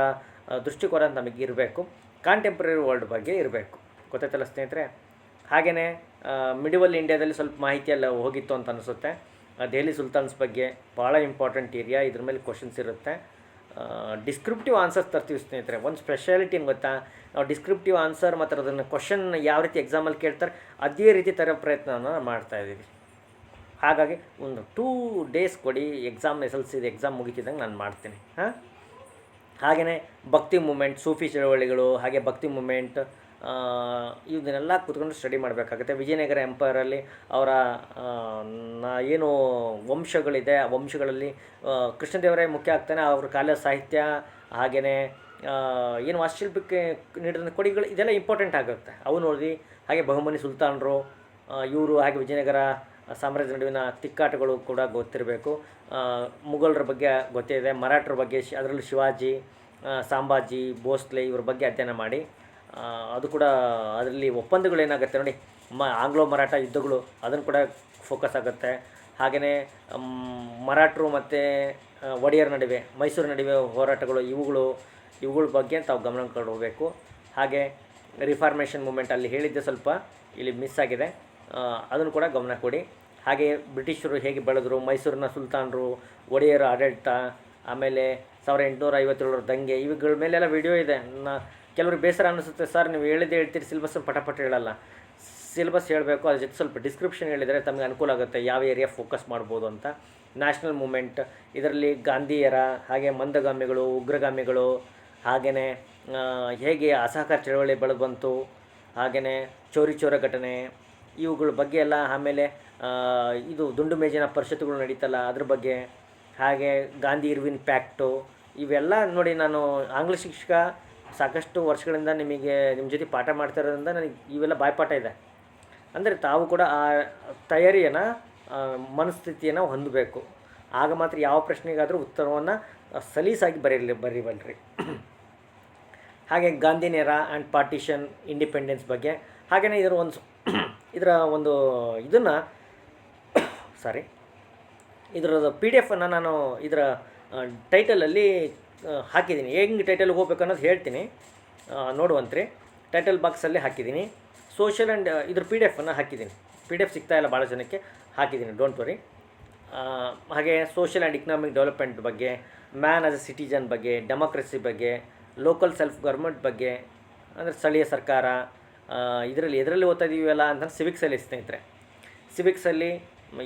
ದೃಷ್ಟಿಕೋನ ನಮಗೆ ಇರಬೇಕು. ಕಾಂಟೆಂಪ್ರರಿ ವರ್ಲ್ಡ್ ಬಗ್ಗೆ ಇರಬೇಕು. ಗೊತ್ತಾಯ್ತಲ್ಲ ಸ್ನೇಹಿತರೆ? ಹಾಗೆಯೇ ಮಿಡಿವಲ್ ಇಂಡಿಯಾದಲ್ಲಿ ಸ್ವಲ್ಪ ಮಾಹಿತಿ ಎಲ್ಲ ಹೋಗಿತ್ತು ಅಂತ ಅನಿಸುತ್ತೆ. ದೆಹಲಿ ಸುಲ್ತಾನ್ಸ್ ಬಗ್ಗೆ ಭಾಳ ಇಂಪಾರ್ಟೆಂಟ್ ಏರಿಯಾ ಇದ್ರ ಮೇಲೆ ಕ್ವಶನ್ಸ್ ಇರುತ್ತೆ. ಡಿಸ್ಕ್ರಿಪ್ಟಿವ್ ಆನ್ಸರ್ಸ್ ತರ್ತೀವಿ ಸ್ನೇಹಿತರೆ. ಒಂದು ಸ್ಪೆಷಾಲಿಟಿ ಏನು ಗೊತ್ತಾ? ನಾವು ಡಿಸ್ಕ್ರಿಪ್ಟಿವ್ ಆನ್ಸರ್ ಮತ್ತು ಅದನ್ನು ಕ್ವಶನ್ ಯಾವ ರೀತಿ ಎಕ್ಸಾಮಲ್ಲಿ ಕೇಳ್ತಾರೆ, ಅದೇ ರೀತಿ ತರೋ ಪ್ರಯತ್ನವನ್ನು ಮಾಡ್ತಾಯಿದ್ದೀವಿ ಹಾಗಾಗಿ ಒಂದು ಟೂ ಡೇಸ್ ಕೊಡಿ exam S L C exam ಮುಗಿತಿದ್ದಂಗೆ ನಾನು ಮಾಡ್ತೀನಿ. ಹಾಂ? ಹಾಗೆಯೇ ಭಕ್ತಿ ಮೂಮೆಂಟ್ ಸೂಫಿ ಚಳವಳಿಗಳು, ಹಾಗೆ ಭಕ್ತಿ ಮೂಮೆಂಟ್ ಇದನ್ನೆಲ್ಲ ಕೂತ್ಕೊಂಡು ಸ್ಟಡಿ ಮಾಡಬೇಕಾಗುತ್ತೆ. ವಿಜಯನಗರ ಎಂಪೈರಲ್ಲಿ ಅವರ ಏನು ವಂಶಗಳಿದೆ, ಆ ವಂಶಗಳಲ್ಲಿ ಕೃಷ್ಣದೇವರೇ ಮುಖ್ಯ ಆಗ್ತಾನೆ. ಅವ್ರ ಕಾಲ ಸಾಹಿತ್ಯ ಹಾಗೆಯೇ ಏನು ವಾಸ್ತುಶಿಲ್ಪಕ್ಕೆ ನೀಡಿದ ಕೊಡುಗೆಗಳು ಇದೆಲ್ಲ ಇಂಪಾರ್ಟೆಂಟ್ ಆಗುತ್ತೆ. ಅವು ನೋಡಿ, ಹಾಗೆ ಬಹುಮನಿ ಸುಲ್ತಾನರು ಇವರು, ಹಾಗೆ ವಿಜಯನಗರ ಸಾಮ್ರಾಜ್ಯದ ನಡುವಿನ ತಿಕ್ಕಾಟಗಳು ಕೂಡ ಗೊತ್ತಿರಬೇಕು. ಮುಘಲರ ಬಗ್ಗೆ ಗೊತ್ತೇ ಇದೆ. ಮರಾಠರ ಬಗ್ಗೆ ಅದರಲ್ಲೂ ಶಿವಾಜಿ ಸಾಂಬಾಜಿ, ಭೋಸ್ಲೆ ಇವ್ರ ಬಗ್ಗೆ ಅಧ್ಯಯನ ಮಾಡಿ. ಅದು ಕೂಡ ಅದರಲ್ಲಿ ಒಪ್ಪಂದಗಳು ಏನಾಗುತ್ತೆ ನೋಡಿ, ಮ, ಆಂಗ್ಲೋ ಮರಾಠ ಯುದ್ಧಗಳು, ಅದನ್ನು ಕೂಡ ಫೋಕಸ್ ಆಗುತ್ತೆ. ಹಾಗೆಯೇ ಮರಾಠರು ಮತ್ತು ಒಡೆಯರ ನಡುವೆ, ಮೈಸೂರು ನಡುವೆ ಹೋರಾಟಗಳು, ಇವುಗಳು, ಇವುಗಳ ಬಗ್ಗೆ ತಾವು ಗಮನ ಕೊಡಬೇಕು. ಹಾಗೆ ರಿಫಾರ್ಮೇಷನ್ ಮೂಮೆಂಟ್ ಅಲ್ಲಿ ಹೇಳಿದ್ದೆ ಸ್ವಲ್ಪ ಇಲ್ಲಿ ಮಿಸ್ ಆಗಿದೆ. ಅದನ್ನು ಕೂಡ ಗಮನ ಕೊಡಿ. ಹಾಗೆ, ಬ್ರಿಟಿಷರು ಹೇಗೆ ಬೆಳೆದರು, ಮೈಸೂರಿನ ಸುಲ್ತಾನರು, ಒಡೆಯರ ಆಡಳಿತ, ಆಮೇಲೆ ಸಾವಿರದ ಎಂಟುನೂರ ಐವತ್ತೇಳರ ದಂಗೆ, ಇವುಗಳ ಮೇಲೆಲ್ಲ ವಿಡಿಯೋ ಇದೆ. ಕೆಲವ್ರಿಗೆ ಬೇಸರ ಅನ್ನಿಸುತ್ತೆ ಸರ್, ನೀವು ಹೇಳಿದ್ದೆ ಹೇಳ್ತೀರಿ, ಸಿಲೆಬಸ್ ಪಟ ಪಟ ಹೇಳಲ್ಲ. ಸಿಲೆಬಸ್ ಹೇಳಬೇಕು, ಅದ್ರ ಜೊತೆ ಸ್ವಲ್ಪ ಡಿಸ್ಕ್ರಿಪ್ಷನ್ ಹೇಳಿದರೆ ತಮಗೆ ಅನುಕೂಲ ಆಗುತ್ತೆ, ಯಾವ ಏರಿಯಾ ಫೋಕಸ್ ಮಾಡ್ಬೋದು ಅಂತ. ನ್ಯಾಷನಲ್ ಮೂಮೆಂಟ್ ಇದರಲ್ಲಿ ಗಾಂಧಿಯರ, ಹಾಗೆ ಮಂದಗಾಮಿಗಳು, ಉಗ್ರಗಾಮಿಗಳು ಹಾಗೆಯೇ ಹೇಗೆ ಅಸಹಕಾರ ಚಳವಳಿ ಬೆಳೆದು ಬಂತು ಹಾಗೆಯೇ ಚೋರಿ ಚೋರ ಘಟನೆ, ಇವುಗಳ ಬಗ್ಗೆ ಎಲ್ಲ ಆಮೇಲೆ ಇದು ದುಂಡು ಮೇಜಿನ ಪರಿಷತ್ತುಗಳು ನಡೀತಲ್ಲ, ಅದ್ರ ಬಗ್ಗೆ, ಹಾಗೆ ಗಾಂಧಿ ಇರ್ವಿನ್ ಪ್ಯಾಕ್ಟು, ಇವೆಲ್ಲ ನೋಡಿ ನಾನು ಆಂಗ್ಲ ಶಿಕ್ಷಕ ಸಾಕಷ್ಟು ವರ್ಷಗಳಿಂದ ನಿಮಗೆ ನಿಮ್ಮ ಜೊತೆ ಪಾಠ ಮಾಡ್ತಿರೋದ್ರಿಂದ ನನಗೆ ಇವೆಲ್ಲ ಬಾಯ್ಪಾಠ ಇದೆ. ಅಂದರೆ ತಾವು ಕೂಡ ಆ ತಯಾರಿಯನ್ನು ಮನಸ್ಥಿತಿಯನ್ನು ಹೊಂದಬೇಕು. ಆಗ ಮಾತ್ರ ಯಾವ ಪ್ರಶ್ನೆಗಾದರೂ ಉತ್ತರವನ್ನು ಸಲೀಸಾಗಿ ಬರೀಲಿ ಬರೀಬಲ್ರಿ. ಹಾಗೆ ಗಾಂಧಿನೇರ ಆ್ಯಂಡ್ ಪಾರ್ಟಿಷನ್ ಇಂಡಿಪೆಂಡೆನ್ಸ್ ಬಗ್ಗೆ ಹಾಗೆಯೇ ಇದರ ಒಂದು ಇದರ ಒಂದು ಇದನ್ನು, ಸಾರಿ ಇದರ ಪಿ ಡಿ ಎಫನ್ನು ನಾನು ಇದರ ಟೈಟಲಲ್ಲಿ ಹಾಕಿದ್ದೀನಿ. ಹೆಂಗೆ ಟೈಟಲ್ಗೆ ಹೋಗ್ಬೇಕು ಅನ್ನೋದು ಹೇಳ್ತೀನಿ. ನೋಡುವಂತ್ರಿ. ಟೈಟಲ್ ಬಾಕ್ಸಲ್ಲಿ ಹಾಕಿದ್ದೀನಿ. ಸೋಷಿಯಲ್ ಆ್ಯಂಡ್ ಇದ್ರ ಪಿ ಡಿ ಎಫನ್ನು ಹಾಕಿದ್ದೀನಿ. ಪಿ ಡಿ ಎಫ್ ಸಿಗ್ತಾ ಇಲ್ಲ ಭಾಳ ಜನಕ್ಕೆ. ಹಾಕಿದ್ದೀನಿ ಡೋಂಟ್ ವರಿ ಹಾಗೆ ಸೋಷಿಯಲ್ ಆ್ಯಂಡ್ ಇಕನಾಮಿಕ್ ಡೆವಲಪ್ಮೆಂಟ್ ಬಗ್ಗೆ ಮ್ಯಾನ್ ಆಸ್ ಎ ಸಿಟಿಜನ್ ಬಗ್ಗೆ ಡೆಮೋಕ್ರಸಿ ಬಗ್ಗೆ ಲೋಕಲ್ ಸೆಲ್ಫ್ ಗೌರ್ಮೆಂಟ್ ಬಗ್ಗೆ, ಅಂದರೆ ಸ್ಥಳೀಯ ಸರ್ಕಾರ ಇದರಲ್ಲಿ, ಎದರಲ್ಲಿ ಓದ್ತಾ ಇದೀವಲ್ಲ ಅಂತ ಸಿವಿಕ್ಸಲ್ಲಿ ಸ್ನೇಹಿತರೆ. ಸಿವಿಕ್ಸಲ್ಲಿ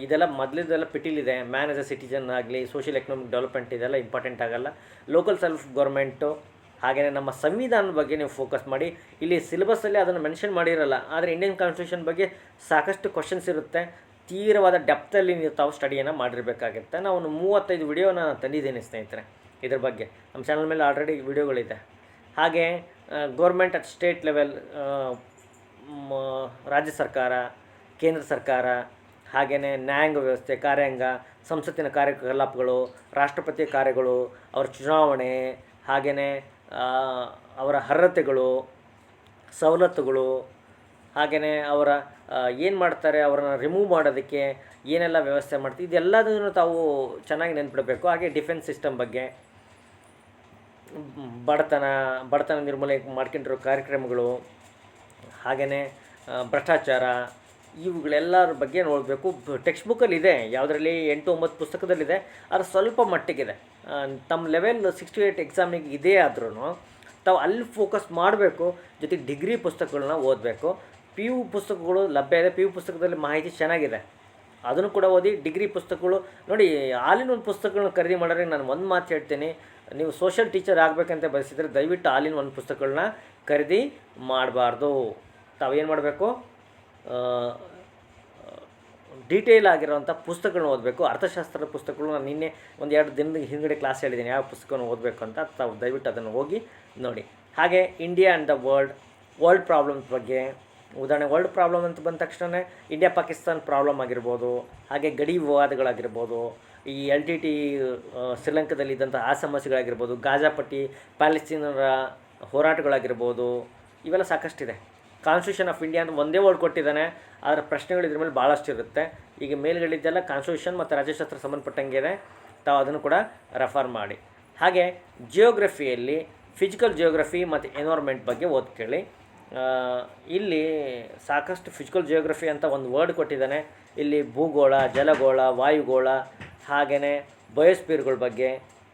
ಇದೆಲ್ಲ ಮೊದಲಿದೆಲ್ಲ ಪಿಟೀಲಿದೆ. ಮ್ಯಾನ್ ಆಸ್ ಅ ಸಿಟಿಜನ್ ಆಗಲಿ ಸೋಷಿಯಲ್ ಎಕನಾಮಿಕ್ ಡೆವಲಪ್ಮೆಂಟ್ ಇದೆಲ್ಲ ಇಂಪಾರ್ಟೆಂಟ್ ಆಗಲ್ಲ. ಲೋಕಲ್ ಸೆಲ್ಫ್ ಗೌರ್ಮೆಂಟು ಹಾಗೆಯೇ ನಮ್ಮ ಸಂವಿಧಾನದ ಬಗ್ಗೆ ನೀವು ಫೋಕಸ್ ಮಾಡಿ. ಇಲ್ಲಿ ಸಿಲೆಬಸ್ಸಲ್ಲಿ ಅದನ್ನು ಮೆನ್ಷನ್ ಮಾಡಿರಲ್ಲ, ಆದರೆ ಇಂಡಿಯನ್ ಕಾನ್ಸ್ಟಿಟ್ಯೂಷನ್ ಬಗ್ಗೆ ಸಾಕಷ್ಟು ಕ್ವಶನ್ಸ್ ಇರುತ್ತೆ. ತೀವ್ರವಾದ ಡೆಪ್ತಲ್ಲಿ ನೀವು ತಾವು ಸ್ಟಡಿಯನ್ನು ಮಾಡಿರಬೇಕಾಗುತ್ತೆ. ನಾವು ಒಂದು ಮೂವತ್ತೈದು ವಿಡಿಯೋನ ತಂದಿದ್ದೀನಿ ಸ್ನೇಹಿತರೆ, ಇದ್ರ ಬಗ್ಗೆ. ನಮ್ಮ ಚಾನಲ್ ಮೇಲೆ ಆಲ್ರೆಡಿ ವಿಡಿಯೋಗಳಿದೆ ಹಾಗೆ ಗೌರ್ಮೆಂಟ್ ಅಟ್ ಸ್ಟೇಟ್ ಲೆವೆಲ್ ರಾಜ್ಯ ಸರ್ಕಾರ, ಕೇಂದ್ರ ಸರ್ಕಾರ ಹಾಗೆಯೇ ನ್ಯಾಯಾಂಗ ವ್ಯವಸ್ಥೆ, ಕಾರ್ಯಾಂಗ, ಸಂಸತ್ತಿನ ಕಾರ್ಯಕಲಾಪಗಳು, ರಾಷ್ಟ್ರಪತಿ ಕಾರ್ಯಗಳು, ಅವರ ಚುನಾವಣೆ ಹಾಗೆಯೇ ಅವರ ಅರ್ಹತೆಗಳು, ಸವಲತ್ತುಗಳು ಹಾಗೆಯೇ ಅವರ ಏನು ಮಾಡ್ತಾರೆ, ಅವರನ್ನು ರಿಮೂವ್ ಮಾಡೋದಕ್ಕೆ ಏನೆಲ್ಲ ವ್ಯವಸ್ಥೆ ಮಾಡ್ತೀವಿ, ಇದೆಲ್ಲದನ್ನು ತಾವು ಚೆನ್ನಾಗಿ ನೆನ್ಪಿಡಬೇಕು. ಹಾಗೆ ಡಿಫೆನ್ಸ್ ಸಿಸ್ಟಮ್ ಬಗ್ಗೆ, ಬಡತನ ಬಡತನ ನಿರ್ಮೂಲನೆ ಮಾಡ್ಕೊಂಡಿರೋ ಕಾರ್ಯಕ್ರಮಗಳು ಹಾಗೆಯೇ ಭ್ರಷ್ಟಾಚಾರ ಇವುಗಳೆಲ್ಲರ ಬಗ್ಗೆ ನೋಡಬೇಕು. ಟೆಕ್ಸ್ಟ್ ಬುಕ್ಕಲ್ಲಿ ಇದೆ ಯಾವುದರಲ್ಲಿ ಎಂಟು ಒಂಬತ್ತು ಪುಸ್ತಕದಲ್ಲಿದೆ. ಅದು ಸ್ವಲ್ಪ ಮಟ್ಟಿಗಿದೆ. ತಮ್ಮ ಲೆವೆಲ್ ಸಿಕ್ಸ್ಟಿ ಏಯ್ಟ್ ಎಕ್ಸಾಮಿಗೆ ಇದೇ ಆದ್ರೂ ತಾವು ಅಲ್ಲಿ ಫೋಕಸ್ ಮಾಡಬೇಕು. ಜೊತೆಗೆ ಡಿಗ್ರಿ ಪುಸ್ತಕಗಳನ್ನ ಓದಬೇಕು. ಪಿ ಯು ಪುಸ್ತಕಗಳು ಲಭ್ಯ ಇದೆ. ಪಿ ಯು ಪುಸ್ತಕದಲ್ಲಿ ಮಾಹಿತಿ ಚೆನ್ನಾಗಿದೆ. ಅದನ್ನು ಕೂಡ ಓದಿ ಡಿಗ್ರಿ ಪುಸ್ತಕಗಳು ನೋಡಿ ಆಲಿನ ಒಂದು ಪುಸ್ತಕಗಳನ್ನ ಖರೀದಿ ಮಾಡಿದ್ರೆ ನಾನು ಒಂದು ಮಾತು ಹೇಳ್ತೀನಿ. ನೀವು ಸೋಷಿಯಲ್ ಟೀಚರ್ ಆಗಬೇಕಂತ ಬಯಸಿದರೆ ದಯವಿಟ್ಟು ಆಲಿನ ಒಂದು ಪುಸ್ತಕಗಳನ್ನ ಖರೀದಿ ಮಾಡಬಾರ್ದು. ತಾವೇನು ಮಾಡಬೇಕು? ಡೀಟೇಲ್ ಆಗಿರೋವಂಥ ಪುಸ್ತಕಗಳನ್ನ ಓದಬೇಕು. ಅರ್ಥಶಾಸ್ತ್ರದ ಪುಸ್ತಕಗಳು ನಾನು ನಿನ್ನೆ ಒಂದು ಎರಡು ದಿನದ ಹಿಂದ್ಗಡೆ ಕ್ಲಾಸ್ ಹೇಳಿದ್ದೀನಿ. ಯಾವ ಪುಸ್ತಕವನ್ನು ಓದಬೇಕು ಅಂತ ತಾವು ದಯವಿಟ್ಟು ಅದನ್ನು ಹೋಗಿ ನೋಡಿ. ಹಾಗೆ India and the world world problems ಬಗ್ಗೆ ಉದಾಹರಣೆ ವರ್ಲ್ಡ್ ಪ್ರಾಬ್ಲಮ್ ಅಂತ ಬಂದ ತಕ್ಷಣ ಇಂಡಿಯಾ ಪಾಕಿಸ್ತಾನ್ ಪ್ರಾಬ್ಲಮ್ ಆಗಿರ್ಬೋದು, ಹಾಗೆ ಗಡಿ ವಿವಾದಗಳಾಗಿರ್ಬೋದು, ಈ ಎಲ್ ಟಿ ಟಿ ಶ್ರೀಲಂಕಾದಲ್ಲಿದ್ದಂಥ ಆ ಸಮಸ್ಯೆಗಳಾಗಿರ್ಬೋದು ಗಾಜಾಪಟ್ಟಿ ಪ್ಯಾಲೆಸ್ತೀನರ ಹೋರಾಟಗಳಾಗಿರ್ಬೋದು, ಇವೆಲ್ಲ ಸಾಕಷ್ಟಿದೆ. ಕಾನ್ಸ್ಟಿಟ್ಯೂಷನ್ ಆಫ್ ಇಂಡಿಯಾ ಅಂತ ಒಂದೇ ವರ್ಡ್ ಕೊಟ್ಟಿದ್ದಾನೆ. ಅದರ ಪ್ರಶ್ನೆಗಳು ಇದ್ರ ಮೇಲೆ ಭಾಳಷ್ಟು ಇರುತ್ತೆ. ಈಗ ಮೇಲ್ಗಳಿದ್ದೆಲ್ಲ ಕಾನ್ಸ್ಟಿಟ್ಯೂಷನ್ ಮತ್ತು ರಾಜ್ಯಶಾಸ್ತ್ರ ಸಂಬಂಧಪಟ್ಟಂಗೆ ಇದೆ. ತಾವು ಅದನ್ನು ಕೂಡ ರೆಫರ್ ಮಾಡಿ. ಹಾಗೆ ಜಿಯೋಗ್ರಫಿಯಲ್ಲಿ ಫಿಸಿಕಲ್ ಜಿಯೋಗ್ರಫಿ ಮತ್ತು ಎನ್ವೈರ್ಮೆಂಟ್ ಬಗ್ಗೆ ಓದ್ಕೊಳ್ಳಿ. ಇಲ್ಲಿ ಸಾಕಷ್ಟು ಫಿಸಿಕಲ್ ಜಿಯೋಗ್ರಫಿ ಅಂತ ಒಂದು ವರ್ಡ್ ಕೊಟ್ಟಿದ್ದಾನೆ. ಇಲ್ಲಿ ಭೂಗೋಳ, ಜಲಗೋಳ, ವಾಯುಗೋಳ ಹಾಗೆಯೇ ಬಯೋಸ್ಪೀರ್ಗಳ ಬಗ್ಗೆ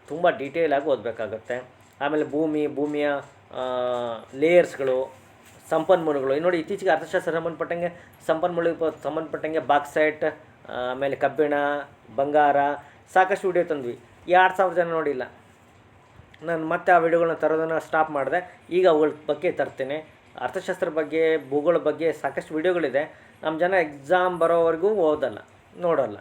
ತುಂಬ ಡೀಟೇಲಾಗಿ ಓದಬೇಕಾಗುತ್ತೆ. ಆಮೇಲೆ ಭೂಮಿ, ಭೂಮಿಯ ಲೇಯರ್ಸ್ಗಳು ಸಂಪನ್ಮೂಲಗಳು. ನೋಡಿ, ಇತ್ತೀಚೆಗೆ ಅರ್ಥಶಾಸ್ತ್ರ ಸಂಬಂಧಪಟ್ಟಂಗೆ ಸಂಪನ್ಮೂಲಕ್ಕೆ ಸಂಬಂಧಪಟ್ಟಂಗೆ ಬಾಕ್ಸೈಟ್ ಆಮೇಲೆ ಕಬ್ಬಿಣ, ಬಂಗಾರ, ಸಾಕಷ್ಟು ವಿಡಿಯೋ ತಂದ್ವಿ. ಎರಡು ಸಾವಿರ ಜನ ನೋಡಿಲ್ಲ. ನಾನು ಮತ್ತೆ ಆ ವಿಡಿಯೋಗಳನ್ನ ತರೋದನ್ನು ಸ್ಟಾಪ್ ಮಾಡಿದೆ. ಈಗ ಅವುಗಳ ಬಗ್ಗೆ ತರ್ತೇನೆ. ಅರ್ಥಶಾಸ್ತ್ರ ಬಗ್ಗೆ, ಭೂಗೋಳ ಬಗ್ಗೆ ಸಾಕಷ್ಟು ವಿಡಿಯೋಗಳಿದೆ ನಮ್ಮ ಜನ ಎಕ್ಸಾಮ್ ಬರೋವರೆಗೂ ಓದಲ್ಲ, ನೋಡಲ್ಲ.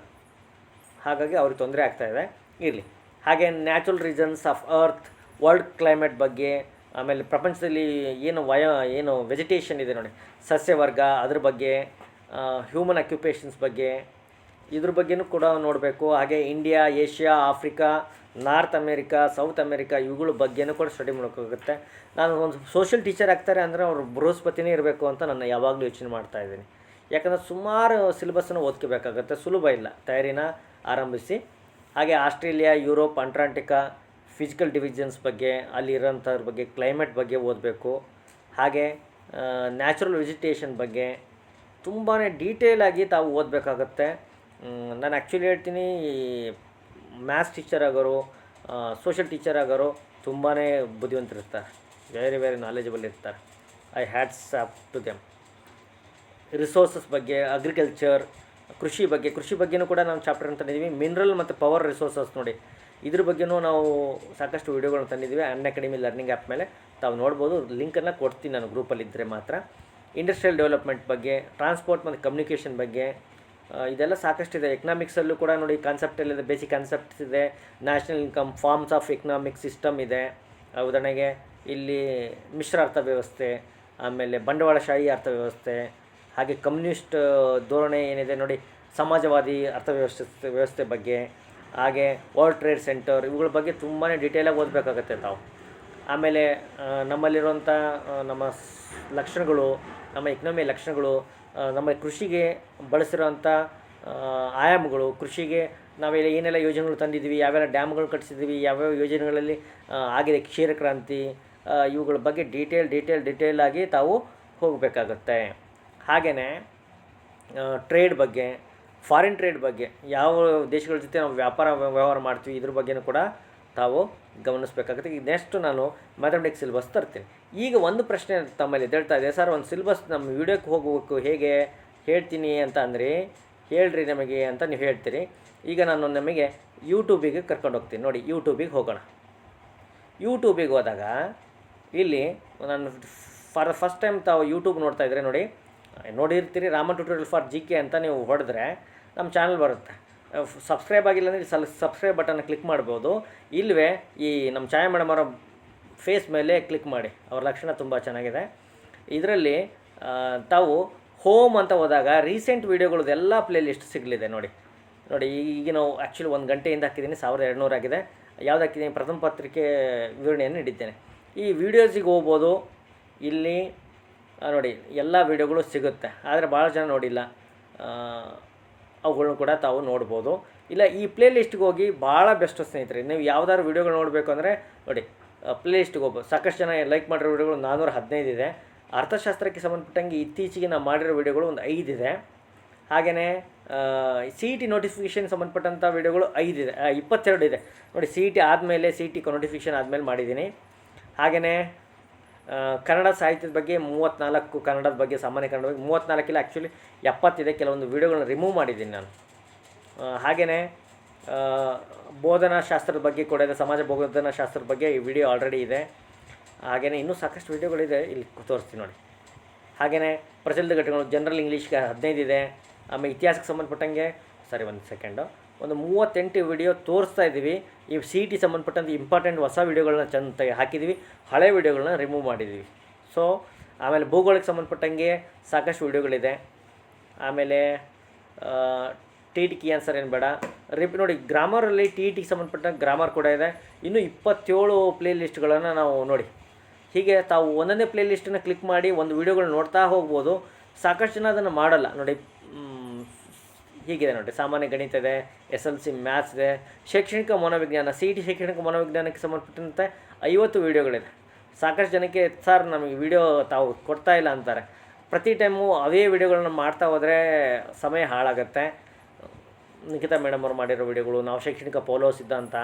ಹಾಗಾಗಿ ಅವ್ರಿಗೆ ತೊಂದರೆ ಆಗ್ತಾಯಿದೆ ಇರಲಿ. ಹಾಗೆ natural reasons of earth world climate ಬಗ್ಗೆ ಆಮೇಲೆ ಪ್ರಪಂಚದಲ್ಲಿ ಏನು ವಯ, ಏನು ವೆಜಿಟೇಷನ್ ಇದೆ ನೋಡಿ. ಸಸ್ಯವರ್ಗ, ಅದ್ರ ಬಗ್ಗೆ ಹ್ಯೂಮನ್ ಅಕ್ಯುಪೇಷನ್ಸ್ ಬಗ್ಗೆ, ಇದ್ರ ಬಗ್ಗೆನೂ ಕೂಡ ನೋಡಬೇಕು. ಹಾಗೆ India Asia Africa North America South America ಇವುಗಳ ಬಗ್ಗೆನೂ ಕೂಡ ಸ್ಟಡಿ ಮಾಡೋಕ್ಕಾಗುತ್ತೆ ನಾನು ಒಂದು ಸೋಷಿಯಲ್ ಟೀಚರ್ ಆಗ್ತಾರೆ ಅಂದರೆ ಅವರು ಬೃಹಸ್ಪತಿನೇ ಇರಬೇಕು ಅಂತ ನಾನು ಯಾವಾಗಲೂ ಯೋಚನೆ ಮಾಡ್ತಾ ಇದ್ದೀನಿ. ಯಾಕಂದರೆ ಸುಮಾರು ಸಿಲೆಬಸ್ಸನ್ನು ಓದ್ಕೋಬೇಕಾಗುತ್ತೆ. ಸುಲಭ ಇಲ್ಲ. ತಯಾರಿನ ಆರಂಭಿಸಿ. ಹಾಗೆ Australia, Europe Antarctica physical divisions ಬಗ್ಗೆ ಅಲ್ಲಿರೋಂಥದ್ರ ಬಗ್ಗೆ ಕ್ಲೈಮೇಟ್ ಬಗ್ಗೆ ಓದಬೇಕು. ಹಾಗೆ ನ್ಯಾಚುರಲ್ ವೆಜಿಟೇಷನ್ ಬಗ್ಗೆ ತುಂಬಾ ಡೀಟೇಲಾಗಿ ತಾವು ಓದಬೇಕಾಗತ್ತೆ. ನಾನು ಆ್ಯಕ್ಚುಲಿ ಹೇಳ್ತೀನಿ ಮ್ಯಾಥ್ಸ್ ಟೀಚರ್ ಆಗೋರು ಸೋಷಲ್ ಟೀಚರ್ ಆಗೋರು ತುಂಬಾ ಬುದ್ಧಿವಂತರಿರ್ತಾರೆ. ವೆರಿ ವೆರಿ ನಾಲೆಜಬಲ್ ಇರ್ತಾರೆ. I hats up to them resources ಬಗ್ಗೆ ಅಗ್ರಿಕಲ್ಚರ್ ಕೃಷಿ ಬಗ್ಗೆ, ಕೃಷಿ ಬಗ್ಗೆನೂ ಕೂಡ ನಾವು ಚಾಪ್ಟರ್ ಅಂತ ಇದ್ದೀವಿ ಮಿನರಲ್ ಮತ್ತು ಪವರ್ ರಿಸೋರ್ಸಸ್ ನೋಡಿ. ಇದ್ರ ಬಗ್ಗೆನೂ ನಾವು ಸಾಕಷ್ಟು ವೀಡಿಯೋಗಳನ್ನ ತಂದಿದ್ದೀವಿ ಅನ್ ಅಕಾಡೆಮಿ ಲರ್ನಿಂಗ್ ಆ್ಯಪ್ ಮೇಲೆ. ತಾವು ನೋಡ್ಬೋದು, ಲಿಂಕನ್ನು ಕೊಡ್ತೀನಿ ನಾನು ಗ್ರೂಪಲ್ಲಿ ಇದ್ದರೆ ಮಾತ್ರ. ಇಂಡಸ್ಟ್ರಿಯಲ್ ಡೆವಲಪ್ಮೆಂಟ್ ಬಗ್ಗೆ ಟ್ರಾನ್ಸ್ಪೋರ್ಟ್ ಮತ್ತು ಕಮ್ಯುನಿಕೇಷನ್ ಬಗ್ಗೆ ಇದೆಲ್ಲ ಸಾಕಷ್ಟು ಇದೆ. ಎಕನಾಮಿಕ್ಸಲ್ಲೂ ಕೂಡ ನೋಡಿ ಕಾನ್ಸೆಪ್ಟ್ ಇದೆ ಬೇಸಿಕ್ ಕಾನ್ಸೆಪ್ಟ್ಸ್ ಇದೆ. National income forms of economic system ಇದೆ. ಉದಾಹರಣೆಗೆ ಇಲ್ಲಿ ಮಿಶ್ರ ಅರ್ಥವ್ಯವಸ್ಥೆ, ಆಮೇಲೆ ಬಂಡವಾಳಶಾಹಿ ಅರ್ಥವ್ಯವಸ್ಥೆ, ಹಾಗೆ ಕಮ್ಯುನಿಸ್ಟ್ ಧೋರಣೆ ಏನಿದೆ ನೋಡಿ, ಸಮಾಜವಾದಿ ಅರ್ಥವ್ಯವಸ್ಥೆ, ವ್ಯವಸ್ಥೆ ಬಗ್ಗೆ ಹಾಗೆ ವರ್ಲ್ಡ್ ಟ್ರೇಡ್ ಸೆಂಟರ್ ಇವುಗಳ ಬಗ್ಗೆ ತುಂಬಾ ಡೀಟೇಲಾಗಿ ಓದಬೇಕಾಗತ್ತೆ ತಾವು. ಆಮೇಲೆ ನಮ್ಮಲ್ಲಿರುವಂಥ ನಮ್ಮ ಲಕ್ಷಣಗಳು, ನಮ್ಮ ಎಕನಾಮಿ ಲಕ್ಷಣಗಳು ನಮ್ಮ ಕೃಷಿಗೆ ಬಳಸಿರೋಂಥ ಆಯಾಮಗಳು, ಕೃಷಿಗೆ ನಾವೆಲ್ಲ ಏನೆಲ್ಲ ಯೋಜನೆಗಳು ತಂದಿದ್ದೀವಿ, ಯಾವೆಲ್ಲ ಡ್ಯಾಮ್ಗಳು ಕಟ್ಟಿಸಿದ್ದೀವಿ, ಯಾವ್ಯಾವ ಯೋಜನೆಗಳಲ್ಲಿ ಆಗಿದೆ ಕ್ಷೀರಕ್ರಾಂತಿ ಕ್ರಾಂತಿ ಇವುಗಳ ಬಗ್ಗೆ ಡೀಟೇಲ್ ಡೀಟೇಲ್ ಡೀಟೇಲಾಗಿ ತಾವು ಹೋಗಬೇಕಾಗತ್ತೆ. ಹಾಗೆಯೇ ಟ್ರೇಡ್ ಬಗ್ಗೆ ಫಾರಿನ್ ಟ್ರೇಡ್ ಬಗ್ಗೆ, ಯಾವ ದೇಶಗಳ ಜೊತೆ ನಾವು ವ್ಯಾಪಾರ ವ್ಯವಹಾರ ಮಾಡ್ತೀವಿ, ಇದ್ರ ಬಗ್ಗೆನೂ ಕೂಡ ತಾವು ಗಮನಿಸಬೇಕಾಗುತ್ತೆ. ಈಗ ನೆಕ್ಸ್ಟ್ ನಾನು ಮ್ಯಾಥಮೆಟಿಕ್ಸ್ ಸಿಲೆಬಸ್ ತರ್ತೀನಿ. ಈಗ ಒಂದು ಪ್ರಶ್ನೆ ತಮ್ಮಲ್ಲಿ ಎದ್ದೇಳ್ತಾ ಇದೆ. ಸರ್ ಒಂದು ಸಿಲೆಬಸ್ ನಮ್ಮ ವಿಡಿಯೋಕ್ಕೆ ಹೋಗಬೇಕು ಹೇಗೆ? ಹೇಳ್ತೀನಿ ಅಂತ ಅಂದರೆ, ಹೇಳ್ರಿ ನಮಗೆ ಅಂತ ನೀವು ಹೇಳ್ತೀರಿ. ಈಗ ನಾನು ನಮಗೆ ಯೂಟ್ಯೂಬಿಗೆ ಕರ್ಕೊಂಡು ಹೋಗ್ತೀನಿ. ನೋಡಿ ಯೂಟ್ಯೂಬಿಗೆ ಹೋಗೋಣ. ಯೂಟ್ಯೂಬಿಗೆ ಹೋದಾಗ, ಇಲ್ಲಿ ನಾನು ಫಾರ್ ಫಸ್ಟ್ ಟೈಮ್ ತಾವು ಯೂಟ್ಯೂಬ್ ನೋಡ್ತಾ ಇದ್ರೆ ನೋಡಿ ನೋಡಿರ್ತೀರಿ Raman tutorial for G K ಅಂತ ನೀವು ಹೊಡೆದ್ರೆ ನಮ್ಮ ಚಾನಲ್ ಬರುತ್ತೆ. ಸಬ್ಸ್ಕ್ರೈಬ್ ಆಗಿಲ್ಲ ಅಂದರೆ ಸಲ್ ಸಬ್ಸ್ಕ್ರೈಬ್ ಬಟನ್ನ ಕ್ಲಿಕ್ ಮಾಡ್ಬೋದು. ಇಲ್ಲವೇ ಈ ನಮ್ಮ ಛಾಯಾ ಮೇಡಮ್ ಅವರ ಫೇಸ್ ಮೇಲೆ ಕ್ಲಿಕ್ ಮಾಡಿ. ಅವ್ರ ಲಕ್ಷಣ ತುಂಬ ಚೆನ್ನಾಗಿದೆ. ಇದರಲ್ಲಿ ತಾವು ಹೋಮ್ ಅಂತ ಹೋದಾಗ ರೀಸೆಂಟ್ ವೀಡಿಯೋಗಳದೆಲ್ಲ ಪ್ಲೇ ಲಿಸ್ಟ್ ಸಿಗಲಿದೆ ನೋಡಿ. ನೋಡಿ ಈಗ ನಾವು ಆ್ಯಕ್ಚುಲಿ ಒಂದು ಗಂಟೆಯಿಂದ ಹಾಕಿದ್ದೀನಿ, ಸಾವಿರದ ಎರಡುನೂರು ಆಗಿದೆ. ಯಾವ್ದು ಹಾಕಿದ್ದೀನಿ ಪ್ರಥಮ ಪತ್ರಿಕೆ ವಿವರಣೆಯನ್ನು ನೀಡಿದ್ದೇನೆ. ಈ ವಿಡಿಯೋಸಿಗೆ ಹೋಗ್ಬೋದು. ಇಲ್ಲಿ ನೋಡಿ, ಎಲ್ಲ ವೀಡಿಯೋಗಳು ಸಿಗುತ್ತೆ. ಆದರೆ ಭಾಳ ಜನ ನೋಡಿಲ್ಲ. ಅವುಗಳನ್ನು ಕೂಡ ತಾವು ನೋಡ್ಬೋದು. ಇಲ್ಲ, ಈ ಪ್ಲೇ ಲಿಸ್ಟ್ಗೆ ಹೋಗಿ ಭಾಳ ಬೆಸ್ಟ್ ಸ್ನೇಹಿತರೆ, ನೀವು ಯಾವ್ದಾದ್ರು ವೀಡಿಯೋಗಳು ನೋಡಬೇಕು ಅಂದರೆ, ನೋಡಿ ಪ್ಲೇ ಲಿಸ್ಟ್ಗೆ ಹೋಗ್ಬೋದು. ಸಾಕಷ್ಟು ಜನ ಲೈಕ್ ಮಾಡಿರೋ ವೀಡಿಯೋಗಳು ನಾನ್ನೂರ ಹದಿನೈದು ಇದೆ. ಅರ್ಥಶಾಸ್ತ್ರಕ್ಕೆ ಸಂಬಂಧಪಟ್ಟಂಗೆ ಇತ್ತೀಚೆಗೆ ನಾವು ಮಾಡಿರೋ ವೀಡಿಯೋಗಳು ಒಂದು ಐದಿದೆ ಹಾಗೆಯೇ ಸಿ ಇ ಟಿ ನೋಟಿಫಿಕೇಷನ್ ಸಂಬಂಧಪಟ್ಟಂಥ ವೀಡಿಯೋಗಳು ಐದಿದೆ ಇಪ್ಪತ್ತೆರಡು ಇದೆ. ನೋಡಿ ಸಿ ಇ ಟಿ ಆದಮೇಲೆ ಸಿ ಇ ಟಿ ನೋಟಿಫಿಕೇಷನ್ ಆದಮೇಲೆ ಮಾಡಿದ್ದೀನಿ. ಹಾಗೆಯೇ ಕನ್ನಡ ಸಾಹಿತ್ಯದ ಬಗ್ಗೆ ಮೂವತ್ತ್ನಾಲ್ಕು ಕನ್ನಡದ ಬಗ್ಗೆ ಸಾಮಾನ್ಯ ಕನ್ನಡ ಬಗ್ಗೆ ಮೂವತ್ತ್ನಾಲ್ಕಿಲ್ಲ ಆ್ಯಕ್ಚುಲಿ ಎಪ್ಪತ್ತಿದೆ. ಕೆಲವೊಂದು ವೀಡಿಯೋಗಳನ್ನ ರಿಮೂವ್ ಮಾಡಿದ್ದೀನಿ ನಾನು. ಹಾಗೆಯೇ ಬೋಧನಾ ಶಾಸ್ತ್ರದ ಬಗ್ಗೆ ಕೂಡ ಇದೆ. ಸಮಾಜ ಬೋಧನಾ ಶಾಸ್ತ್ರದ ಬಗ್ಗೆ ಈ ವಿಡಿಯೋ ಆಲ್ರೆಡಿ ಇದೆ. ಹಾಗೆಯೇ ಇನ್ನೂ ಸಾಕಷ್ಟು ವೀಡಿಯೋಗಳಿದೆ. ಇಲ್ಲಿ ತೋರಿಸ್ತೀನಿ ನೋಡಿ. ಹಾಗೆಯೇ ಪ್ರಚಲಿತ ಘಟನೆಗಳು ಜನರಲ್ ಇಂಗ್ಲೀಷ್ಗೆ ಹದಿನೈದು ಇದೆ. ಆಮೇಲೆ ಇತಿಹಾಸಕ್ಕೆ ಸಂಬಂಧಪಟ್ಟಂಗೆ ಸರಿ ಒಂದು ಸೆಕೆಂಡು ಒಂದು ಮೂವತ್ತೆಂಟು ವಿಡಿಯೋ ತೋರಿಸ್ತಾ ಇದ್ದೀವಿ. ಈ ಸಿ ಟಿ ಸಂಬಂಧಪಟ್ಟಂತೆ ಇಂಪಾರ್ಟೆಂಟ್ ಹೊಸ ವೀಡಿಯೋಗಳನ್ನ ಚೆಂದ ತೆಗೆ ಹಾಕಿದ್ದೀವಿ. ಹಳೆ ವಿಡಿಯೋಗಳನ್ನ ರಿಮೂವ್ ಮಾಡಿದ್ದೀವಿ. ಸೊ ಆಮೇಲೆ ಭೂಗೋಳಕ್ಕೆ ಸಂಬಂಧಪಟ್ಟಂಗೆ ಸಾಕಷ್ಟು ವಿಡಿಯೋಗಳಿದೆ ಆಮೇಲೆ ಟಿ ಟಿ ಕಿ ಆನ್ಸರ್ ಏನು ಬೇಡ. ರಿಪ್ ನೋಡಿ ಗ್ರಾಮರಲ್ಲಿ ಟಿ ಟಿಗೆ ಸಂಬಂಧಪಟ್ಟ ಗ್ರಾಮರ್ ಕೂಡ ಇದೆ. ಇನ್ನೂ ಇಪ್ಪತ್ತೇಳು ಪ್ಲೇ ಲಿಸ್ಟ್ಗಳನ್ನು ನಾವು ನೋಡಿ. ಹೀಗೆ ತಾವು ಒಂದೊಂದೇ ಪ್ಲೇ ಲಿಸ್ಟನ್ನು ಕ್ಲಿಕ್ ಮಾಡಿ ಒಂದು ವೀಡಿಯೋಗಳು ನೋಡ್ತಾ ಹೋಗ್ಬೋದು. ಸಾಕಷ್ಟು ಜನ ಅದನ್ನು ಮಾಡಲ್ಲ. ನೋಡಿ ಹೀಗಿದೆ ನೋಡಿ, ಸಾಮಾನ್ಯ ಗಣಿತ ಇದೆ ಎಸ್ ಎಲ್ ಸಿ ಮ್ಯಾಥ್ಸ್ ಇದೆ, ಶೈಕ್ಷಣಿಕ ಮನೋವಿಜ್ಞಾನ ಸಿ ಟಿ ಶೈಕ್ಷಣಿಕ ಮನೋವಿಜ್ಞಾನಕ್ಕೆ ಸಂಬಂಧಪಟ್ಟಂತೆ ಐವತ್ತು ವೀಡಿಯೋಗಳಿದೆ ಸಾಕಷ್ಟು ಜನಕ್ಕೆ, ಸರ್, ನಮಗೆ ವಿಡಿಯೋ ತಾವು ಕೊಡ್ತಾ ಇಲ್ಲ ಅಂತಾರೆ. ಪ್ರತಿ ಟೈಮು ಅವೇ ವಿಡಿಯೋಗಳನ್ನ ಮಾಡ್ತಾ ಹೋದರೆ ಸಮಯ ಹಾಳಾಗುತ್ತೆ. ನಿಖಿತಾ ಮೇಡಮ್ ಅವರು ಮಾಡಿರೋ ವಿಡಿಯೋಗಳು ನಾವು ಶೈಕ್ಷಣಿಕ ಪೋಲೋ ಸಿದ್ಧಾಂತ,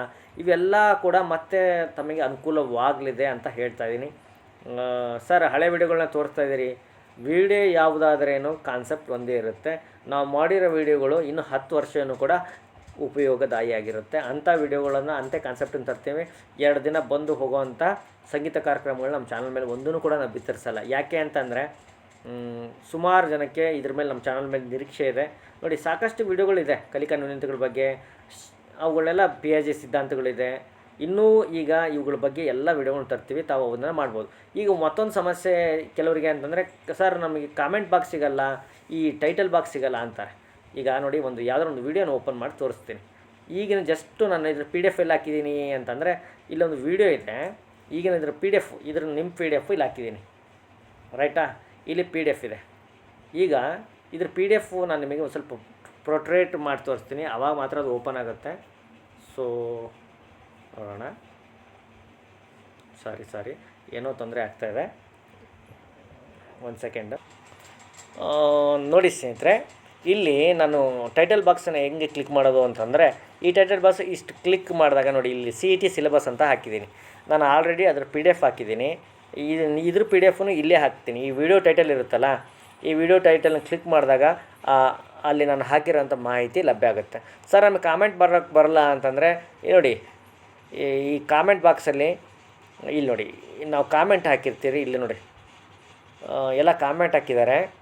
ಇವೆಲ್ಲ ಕೂಡ ಮತ್ತೆ ತಮಗೆ ಅನುಕೂಲವಾಗಲಿದೆ ಅಂತ ಹೇಳ್ತಾ ಇದ್ದೀನಿ. ಸರ್, ಹಳೆ ವಿಡಿಯೋಗಳನ್ನ ತೋರಿಸ್ತಾ ಇದ್ದೀರಿ. ವಿಡಿಯೋ ಯಾವುದಾದ್ರೇನು ಕಾನ್ಸೆಪ್ಟ್ ಒಂದೇ ಇರುತ್ತೆ. ನಾವು ಮಾಡಿರೋ ವಿಡಿಯೋಗಳು ಇನ್ನು ಹತ್ತು ವರ್ಷವೂ ಕೂಡ ಉಪಯೋಗದಾಯಿಯಾಗಿರುತ್ತೆ. ಅಂಥ ವಿಡಿಯೋಗಳನ್ನು, ಅಂತೆ ಕಾನ್ಸೆಪ್ಟನ್ನು ತರ್ತೀವಿ. ಎರಡು ದಿನ ಬಂದು ಹೋಗೋವಂಥ ಸಂಗೀತ ಕಾರ್ಯಕ್ರಮಗಳು ನಮ್ಮ ಚಾನಲ್ ಮೇಲೆ ಒಂದೂ ಕೂಡ ನಾವು ಬಿತ್ತರಿಸಲ್ಲ. ಯಾಕೆ ಅಂತಂದರೆ ಸುಮಾರು ಜನಕ್ಕೆ ಇದ್ರ ಮೇಲೆ ನಮ್ಮ ಚಾನಲ್ ಮೇಲೆ ನಿರೀಕ್ಷೆ ಇದೆ. ನೋಡಿ, ಸಾಕಷ್ಟು ವಿಡಿಯೋಗಳಿದೆ ಕಲಿಕಾ ನ್ಯೂನತೆಗಳ ಬಗ್ಗೆ. ಅವುಗಳೆಲ್ಲ ಪಿ ಎ ಜಿ ಸಿದ್ಧಾಂತಗಳಿದೆ. ಇನ್ನೂ ಈಗ ಇವುಗಳ ಬಗ್ಗೆ ಎಲ್ಲ ವಿಡಿಯೋಗಳನ್ನ ತರ್ತೀವಿ, ತಾವು ಅವನ್ನ ಮಾಡ್ಬೋದು. ಈಗ ಮತ್ತೊಂದು ಸಮಸ್ಯೆ ಕೆಲವರಿಗೆ ಅಂತಂದರೆ, ಸರ್, ನಮಗೆ ಕಾಮೆಂಟ್ ಬಾಕ್ಸ್ ಸಿಗಲ್ಲ, ಈ ಟೈಟಲ್ ಬಾಕ್ಸ್ ಸಿಗಲ್ಲ ಅಂತಾರೆ. ಈಗ ನೋಡಿ, ಒಂದು ಯಾವುದೋ ಒಂದು ವೀಡಿಯೋನ ಓಪನ್ ಮಾಡಿ ತೋರಿಸ್ತೀನಿ. ಈಗಿನ ಜಸ್ಟು ನಾನು ಇದ್ರ ಪಿ ಡಿ ಎಫ್ ಎಲ್ಲಿ ಹಾಕಿದ್ದೀನಿ ಅಂತಂದರೆ, ಇಲ್ಲೊಂದು ವೀಡಿಯೋ ಇದೆ. ಈಗಿನ ಇದ್ರ ಪಿ ಡಿ ಎಫ್ ಇದ್ರ ನಿಮ್ಮ ಪಿ ಡಿ ಎಫ್ ಇಲ್ಲಿ ಹಾಕಿದ್ದೀನಿ. ರೈಟಾ ಇಲ್ಲಿ ಪಿ ಡಿ ಎಫ್ ಇದೆ. ಈಗ ಇದ್ರ ಪಿ ಡಿ ಎಫ್ ನಾನು ನಿಮಗೆ ಒಂದು ಸ್ವಲ್ಪ ಪ್ರೊಟ್ರೇಟ್ ಮಾಡಿ ತೋರಿಸ್ತೀನಿ. ಅವಾಗ ಮಾತ್ರ ಅದು ಓಪನ್ ಆಗುತ್ತೆ. ಸೊ ನೋಡೋಣ. ಸಾರಿ ಸಾರಿ ಏನೋ ತೊಂದರೆ ಆಗ್ತಾಯಿದೆ ಒಂದು ಸೆಕೆಂಡ್ ನೋಡಿ ಸ್ನೇಹಿತರೆ, ಇಲ್ಲಿ ನಾನು ಟೈಟಲ್ ಬಾಕ್ಸನ್ನು ಹೆಂಗೆ ಕ್ಲಿಕ್ ಮಾಡೋದು ಅಂತಂದರೆ, ಈ ಟೈಟಲ್ ಬಾಕ್ಸ್ ಇಷ್ಟು ಕ್ಲಿಕ್ ಮಾಡಿದಾಗ ನೋಡಿ, ಇಲ್ಲಿ ಸಿ ಇ ಟಿ ಸಿಲೆಬಸ್ ಅಂತ ಹಾಕಿದ್ದೀನಿ. ನಾನು ಆಲ್ರೆಡಿ ಅದರ ಪಿ ಡಿ ಎಫ್ ಹಾಕಿದ್ದೀನಿ. ಇದು ಇದ್ರ ಪಿ ಡಿ ಎಫ್ನು ಇಲ್ಲೇ ಹಾಕ್ತೀನಿ. ಈ ವಿಡಿಯೋ ಟೈಟಲ್ ಇರುತ್ತಲ್ಲ, ಈ ವಿಡಿಯೋ ಟೈಟಲ್ನ ಕ್ಲಿಕ್ ಮಾಡಿದಾಗ ಅಲ್ಲಿ ನಾನು ಹಾಕಿರೋಂಥ ಮಾಹಿತಿ ಲಭ್ಯ ಆಗುತ್ತೆ. ಸರ್ ನಮಗೆ ಕಾಮೆಂಟ್ ಬರೋಕ್ಕೆ ಬರಲ್ಲ ಅಂತಂದರೆ ನೋಡಿ ಈ- ಕಾಮೆಂಟ್ ಬಾಕ್ಸಲ್ಲಿ ಇಲ್ಲಿ ನೋಡಿ, ನಾವು ಕಾಮೆಂಟ್ ಹಾಕಿರ್ತೀರಿ, ಇಲ್ಲಿ ನೋಡಿ. ಎಲ್ಲ ಕಾಮೆಂಟ್ ಹಾಕಿದ್ದಾರೆ.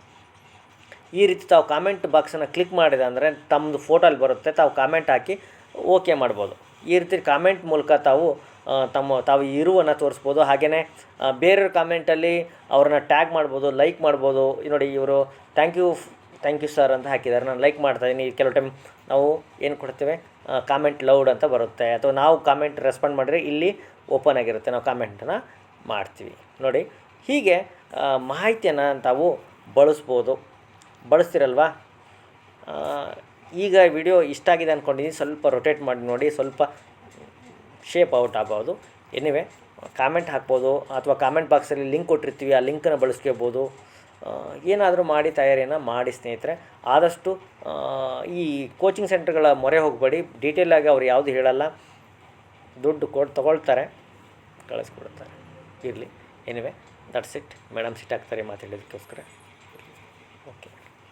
ಈ ರೀತಿ ತಾವು ಕಾಮೆಂಟ್ ಬಾಕ್ಸನ್ನು ಕ್ಲಿಕ್ ಮಾಡಿದೆ ಅಂದರೆ ತಮ್ಮದು ಫೋಟೋಲ್ಲಿ ಬರುತ್ತೆ, ತಾವು ಕಾಮೆಂಟ್ ಹಾಕಿ ಓಕೆ ಮಾಡ್ಬೋದು. ಈ ರೀತಿ ಕಾಮೆಂಟ್ ಮೂಲಕ ತಾವು ತಮ್ಮ, ತಾವು ಇರುವನ್ನು ತೋರಿಸ್ಬೋದು. ಹಾಗೆಯೇ ಬೇರೆಯವ್ರ ಕಾಮೆಂಟಲ್ಲಿ ಅವ್ರನ್ನ ಟ್ಯಾಗ್ ಮಾಡ್ಬೋದು ಲೈಕ್ ಮಾಡ್ಬೋದು. ನೋಡಿ ಇವರು thank you thank you sir ಅಂತ ಹಾಕಿದ್ದಾರೆ. ನಾನು ಲೈಕ್ ಮಾಡ್ತಾಯಿದ್ದೀನಿ ಕೆಲವು ಟೈಮ್ ನಾವು ಏನು ಕೊಡ್ತೇವೆ? ಕಾಮೆಂಟ್ ಲೌಡ್ ಅಂತ ಬರುತ್ತೆ. ಅಥವಾ ನಾವು ಕಾಮೆಂಟ್ ರೆಸ್ಪಾಂಡ್ ಮಾಡಿದ್ರೆ ಇಲ್ಲಿ ಓಪನ್ ಆಗಿರುತ್ತೆ. ನಾವು ಕಾಮೆಂಟನ್ನು ಮಾಡ್ತೀವಿ. ನೋಡಿ, ಹೀಗೆ ಮಾಹಿತಿಯನ್ನು ತಾವು ಬಳಸ್ಬೋದು. ಬಳಸ್ತಿರಲ್ವಾ? ಈಗ ವಿಡಿಯೋ ಇಷ್ಟ ಆಗಿದೆ ಅಂದ್ಕೊಂಡಿದ್ದೀನಿ ಸ್ವಲ್ಪ ರೊಟೇಟ್ ಮಾಡಿ ನೋಡಿ. ಸ್ವಲ್ಪ ಶೇಪ್ ಔಟ್ ಆಗ್ಬೋದು. ಎನಿವೆ ಕಾಮೆಂಟ್ ಹಾಕ್ಬೋದು. ಅಥವಾ ಕಾಮೆಂಟ್ ಬಾಕ್ಸಲ್ಲಿ ಲಿಂಕ್ ಕೊಟ್ಟಿರ್ತೀವಿ. ಆ ಲಿಂಕನ್ನು ಬಳಸ್ಕೋಬೋದು. ಏನಾದರೂ ಮಾಡಿ ತಯಾರಿಯನ್ನು ಮಾಡಿ ಸ್ನೇಹಿತರೆ, ಆದಷ್ಟು ಈ ಕೋಚಿಂಗ್ ಸೆಂಟರ್ಗಳ ಮೊರೆ ಹೋಗಬೇಡಿ. ಡೀಟೇಲಾಗಿ ಅವ್ರು ಯಾವುದು ಹೇಳಲ್ಲ. ದುಡ್ಡು ಕೊಟ್ಟು ತೊಗೊಳ್ತಾರೆ. ಕಳಿಸ್ಕೊಡ್ತಾರೆ. ಇರಲಿ. Anyway that's it madam sit ಆಗ್ತಾರೆ ಮಾತಾಡೋದಕ್ಕೋಸ್ಕರ okay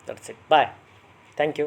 that's it bye thank you